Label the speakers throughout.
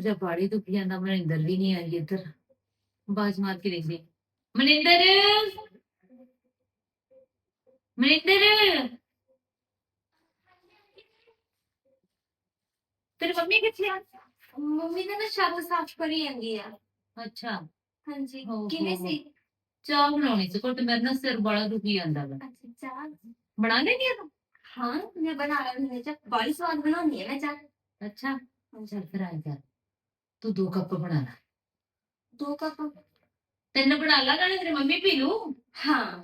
Speaker 1: ਜਬ ਬਾੜੀ ਦੁਖੀ ਜਾਂਦਾ ਮਨਿੰਦਰ ਵੀ ਨਹੀਂ ਆਈ ਇੱਧਰ। ਬਾਜ ਮਾਰ ਕੇ ਦੇਖਦੇ ਮਨਿੰਦਰ! ਮਨਿੰਦਰ! ਤੇਰੀ ਮੰਮੀ ਕਿੱਥੇ ਆ?
Speaker 2: ਮੰਮੀ ਨੇ ਨਾ ਛੱਤ ਸਾਫ਼ ਕਰੀ ਜਾਂਦੀ ਆ।
Speaker 1: ਅੱਛਾ।
Speaker 2: ਹਾਂਜੀ
Speaker 1: ਹੋ,
Speaker 2: ਕਿਵੇਂ
Speaker 1: ਹੋ।
Speaker 2: ਸੀ?
Speaker 1: ਚਾਹ ਬਣਾਉਣੀ ਸੀ ਕੋਟ ਮੇਰੇ ਨਾਲ ਸਿਰ ਬੜਾ ਦੁਖੀ ਜਾਂਦਾ ਵਾ।
Speaker 2: ਅੱਛਾ ਚਾਹ?
Speaker 1: ਬਣਾ ਲੈਣੀ ਆ ਤੂੰ?
Speaker 2: ਹਾਂ ਮੈਂ ਬਣਾ ਲੈਂਦੀ ਹਾਂ ਚਾਹ। ਬੜੀ ਸਵਾਦ ਬਣਾਉਂਦੀ ਹੈ ਮੈਂ ਚਾਹ।
Speaker 1: ਅੱਛਾ ਚੱਲ ਫਿਰ ਆਈ ਕਰ। ਤੂੰ ਦੋ ਕੱਪ ਬਣਾ ਲੈ।
Speaker 2: ਦੋ ਕੱਪ?
Speaker 1: ਤਿੰਨ ਬਣਾ ਲਾ ਨਾਲੇ ਤੇਰੀ ਮੰਮੀ ਪੀ ਲੂ।
Speaker 2: ਹਾਂ।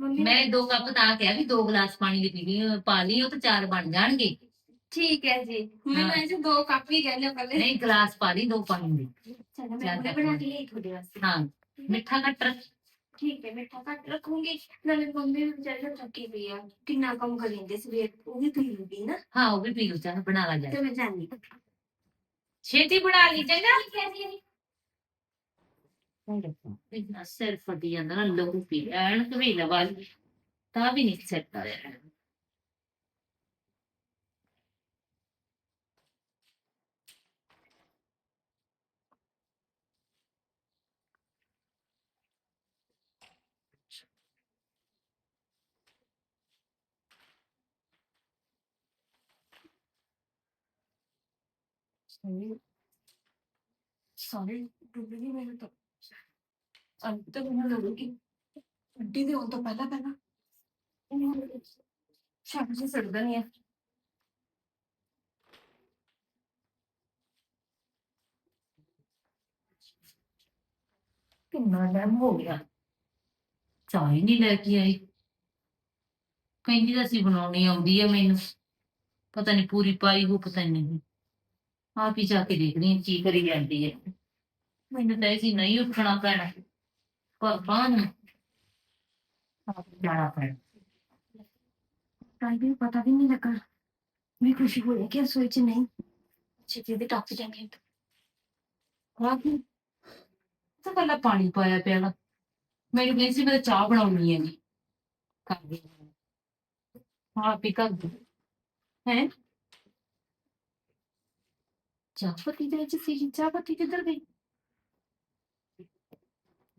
Speaker 2: ਮੰਮੀ
Speaker 1: ਮੈਂ ਦੋ ਕੱਪ ਤਾਂ ਕਿਹਾ ਵੀ ਦੋ ਗਲਾਸ ਪਾਣੀ ਦੇ ਪੀ ਲਈ ਪਾ ਲਈ ਉਹ ਤਾਂ ਚਾਰ ਬਣ ਜਾਣਗੇ।
Speaker 2: ਠੀਕ ਹੈ ਜੀ। ਮੈਂ
Speaker 1: ਹਾਂ।
Speaker 2: ਅੱਜ ਦੋ ਕੱਪ ਹੀ ਕਹਿ ਲਿਆ ਪਹਿਲੇ।
Speaker 1: ਨਹੀਂ ਗਲਾਸ ਪਾ ਲਈ ਦੋ ਪਾਣੀ ਦੇ।
Speaker 2: ਚਲੋ ਮੈਂ ਬਣਾ ਕੇ ਲਈ ਤੁਹਾਡੇ ਵਾਸਤੇ।
Speaker 1: ਹਾਂ ਮਿੱਠਾ ਘੱਟ ਰੱਖ।
Speaker 2: ਠੀਕ ਹੈ ਮਿੱਠਾ ਘੱਟ ਰੱਖੂੰਗੀ। ਨਾਲੇ ਮੰਮੀ ਨੂੰ ਚਾਹੀਦਾ ਥੱਕੀ ਪਈ ਆ। ਕਿੰਨਾ ਕੰਮ ਕਰ ਲੈਂਦੇ ਸਵੇਰ ਉਹ ਵੀ ਪੀ ਲੂਗੀ ਨਾ।
Speaker 1: ਹਾਂ ਉਹ ਵੀ ਪੀ ਲੂ ਚਾਹ ਬਣਾ ਲਾ ਜਾ।
Speaker 2: ਤੇ ਮੈਂ ਜਾਣੀ
Speaker 1: ਛੇਤੀ ਬਣਾ ਲਈ ਚੰਗਾ? ਸਿਰ ਫਟੀ ਜਾਂਦਾ ਨਾ ਲਹੂ ਪੀ ਐਨ ਕਵੇ ਲਵਾ ਲਈ ਤਾਂ ਵੀ ਨਹੀਂ ਸੈੱਟ ਆ ਰਿਹਾ
Speaker 2: ਸਾਰੇ ਡੁੱਬ ਗਈ ਮੈਨੂੰ ਤਾਂ। ਅੰਤ ਤੱਕ ਮੈਨੂੰ ਲੱਗੂਗੀ ਅੱਡੀ ਦੇ ਹੋਣ ਤੋਂ ਪਹਿਲਾਂ ਪਹਿਲਾਂ। ਸ਼ਾਮ ਜੀ ਸੜਦਾ ਨਹੀਂ ਹੈ।
Speaker 1: ਕਿੰਨਾ ਟਾਈਮ ਹੋ ਗਿਆ। ਚਾਹ ਹੀ ਨਹੀਂ ਲੈ ਕੇ ਆਈ ਕਹਿੰਦੀ ਤਾਂ ਸੀ ਬਣਾਉਣੀ ਆਉਂਦੀ ਹੈ ਮੈਨੂੰ। ਪਤਾ ਨਹੀਂ ਪੂਰੀ ਪਾਈ ਹੋ ਪਤਾ ਨਹੀਂ। ਆਪ ਹੀ ਜਾ ਕੇ ਦੇਖਦੀ ਹਾਂ ਕੀ ਕਰੀ ਜਾਂਦੀ ਹੈ। ਮੈਨੂੰ ਤਾਂ ਸੀ ਨਹੀਂ ਉੱਠਣਾ ਪੈਣਾ, ਪਰ ਬਾਹਰ ਆਪ ਜਾਣਾ ਪੈਣਾ।
Speaker 2: ਟਾਈਮ ਪਤਾ ਵੀ ਨਹੀਂ ਲੱਗਾ, ਮੈਂ ਖੁਸ਼ੀ ਹੋਈ ਕਿ ਸੋਈ ਚ ਨਹੀਂ। ਛੇਤੀ ਦੇ ਟੱਪ ਜਾਂਗੇ
Speaker 1: ਹਾਂ। ਕੀ? ਤਾਂ ਪਹਿਲਾਂ ਪਾਣੀ ਪਾਇਆ ਪਿਆ ਵਾ। ਮੈਨੂੰ ਕਹਿੰਦੀ ਸੀ ਮੈਂ ਤਾਂ ਚਾਹ ਬਣਾਉਣੀ ਹੈ ਜੀ ਕਰ ਦੇ ਹਾਂ ਪੀ ਕਰ ਹੈ? ਚਾਹ ਪੱਤੀ ਦੇ ਵਿੱਚ ਸੀ ਚਾਹ ਪੱਤੀ ਕਿੱਧਰ ਗਈ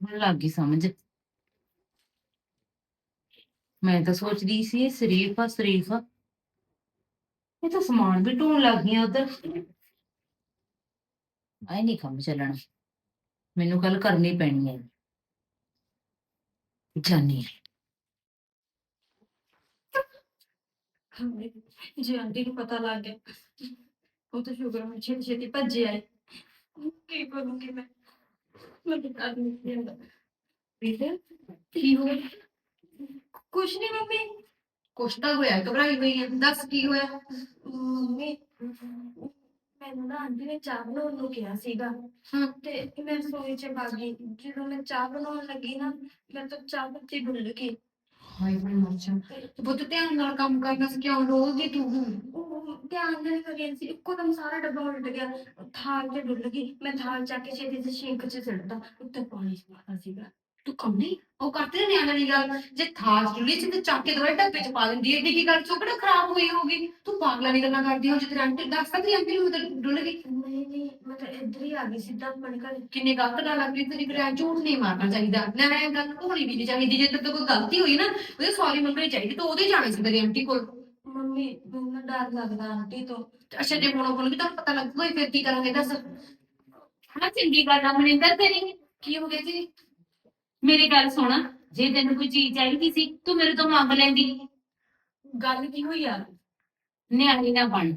Speaker 1: ਮੈਨੂੰ ਲੱਗ ਗਈ ਸਮਝ ਮੈਂ ਤਾਂ ਸੋਚਦੀ ਸੀ ਇਹ ਸ਼ਰੀਫ ਆ ਸ਼ਰੀਫ ਆ ਇਹ ਤਾਂ ਸਮਾਨ ਵੀ ਢੋਣ ਲੱਗ ਗਈਆਂ ਉਧਰ ਆਈ ਨਹੀਂ ਕੰਮ ਚੱਲਣਾ ਮੈਨੂੰ ਕੱਲ ਕਰਨੀ ਪੈਣੀ ਹੈ ਜਾਨੀ ਹੈ।
Speaker 2: ਜੇ ਆਂਟੀ ਨੂੰ ਪਤਾ ਲੱਗ ਗਿਆ ਉਹ ਤਾਂ ਸ਼ੁਕਰ ਮੈਂ ਛੇਤੀ ਛੇਤੀ ਭੱਜੇ ਆਏ। ਕੀ ਕਰੂੰਗੀ ਮੈਂ? ਮੈਂ ਬਤਾ ਨਹੀਂ ਜਾਂਦਾ
Speaker 1: ਵੀਰ
Speaker 2: ਕੀ ਹੋ ਕੁਛ ਨਹੀਂ ਮੰਮੀ।
Speaker 3: ਕੁਛ ਤਾਂ ਹੋਇਆ ਘਬਰਾਈ ਹੋਈ ਹੈ ਦੱਸ ਕੀ ਹੋਇਆ?
Speaker 2: ਮੰਮੀ ਮੈਨੂੰ ਨਾ ਆਂਟੀ ਨੇ ਚਾਹ ਬਣਾਉਣ ਨੂੰ ਕਿਹਾ ਸੀਗਾ।
Speaker 3: ਹਾਂ।
Speaker 2: ਤੇ ਮੈਂ ਸੋਈ ਚ ਗਈ। ਜਦੋਂ ਮੈਂ ਚਾਹ ਬਣਾਉਣ ਲੱਗੀ ਨਾ ਮੈਂ ਤਾਂ ਚਾਹ ਪੱਤੀ ਡੁੱਲ ਗਈ।
Speaker 3: ਹਾਏ ਮੈਂ ਮਰ ਜਾ। ਬਹੁਤ ਧਿਆਨ ਨਾਲ ਕੰਮ ਕਰਨਾ ਸੀ, ਕਿਉਂ ਰੋਲਦੀ ਤੂੰ
Speaker 2: ਉਹ ਧਿਆਨ ਨਾਲ ਕਰੀ ਸੀ, ਇੱਕੋ ਦਮ ਸਾਰਾ ਡੱਬਾ ਉਲਟ ਗਿਆ। ਥਾਲ ਤੇ ਡੁੱਲ ਗਈ, ਮੈਂ ਥਾਲ ਚੱਕ ਕੇ ਛੇਤੀ ਜਿਹੀ ਸਿੰਕ 'ਚ ਸਿੱਟਤਾ ਉੱਤੇ ਪਾਣੀ ਪਾਤਾ ਸੀਗਾ।
Speaker 3: ਤੂੰ ਕੰਮ ਨਹੀਂ ਉਹ ਕਰਤੇ ਨੇ ਨਿਆਣੇ ਦੀ ਗੱਲ। ਜੇ ਥਾਲ ਚੁੱਲੀ ਚ ਤੇ ਚੱਕ ਕੇ ਦਵਾਈ ਡੱਬੇ ਚ ਪਾ ਦਿੰਦੀ ਐ ਕੀ ਗੱਲ ਚੋਕੜਾ ਖਰਾਬ ਹੋਈ ਹੋਗੀ ਤੂੰ ਪਾਗਲਾਂ ਦੀ ਗੱਲਾਂ ਕਰਦੀ ਹੋ ਜਿੱਥੇ ਆਂਟੀ ਦੱਸ ਸਕਦੀ ਆਂਟੀ ਨੂੰ ਤਾਂ ਡੁੱਲ ਗਈ?
Speaker 2: ਨਹੀਂ ਨਹੀਂ ਮੈਂ ਤਾਂ ਇੱਧਰ ਹੀ ਆ ਗਈ ਸਿੱਧਾ ਘਰ।
Speaker 3: ਕਿੰਨੀ ਗਲਤ ਗੱਲ ਆ ਗਈ ਤੇਰੀ ਐਂ ਝੂਠ ਨਹੀਂ ਮਾਰਨਾ ਚਾਹੀਦਾ। ਨਾ ਇਹ ਗੱਲ ਹੋਣੀ ਵੀ ਨਹੀਂ ਚਾਹੀਦੀ ਜੇ ਤੇਰੇ ਤੋਂ ਕੋਈ ਗਲਤੀ ਹੋਈ ਨਾ ਉਹਦੇ ਸੌਰੀ ਮੰਗਣੀ ਚਾਹੀਦੀ ਤੂੰ ਉਹਦੇ ਜਾਣਾ ਸੀ ਤੇਰੀ ਆਂਟੀ ਕੋਲ।
Speaker 2: ਮੰਮੀ ਮੈਨੂੰ ਡਰ ਲੱਗਦਾ ਆਂਟੀ ਤੋਂ।
Speaker 3: ਅੱਛਾ ਜੇ ਹੁਣ ਬੋਲੂਗੀ ਤਾਂ ਪਤਾ ਲੱਗੂਗਾ ਫਿਰ ਕੀ ਕਰਾਂਗੇ ਦੱਸ।
Speaker 1: ਹਾਂ ਚੰਗੀ ਗੱਲ ਆ ਮਨਿੰਦਰ ਤੇਰੀ
Speaker 3: ਕੀ ਹੋ ਗਿਆ ਜੀ?
Speaker 1: ਮੇਰੀ ਗੱਲ ਸੁਣ ਜੇ ਤੈਨੂੰ ਕੋਈ ਚੀਜ਼ ਚਾਹੀਦੀ ਸੀ ਤੂੰ ਮੇਰੇ ਤੋਂ ਮੰਗ ਲੈਂਦੀ।
Speaker 2: ਗੱਲ ਕੀ ਹੋਈ ਆ?
Speaker 1: ਨਿਆਣੀ ਨਾ ਬਣ।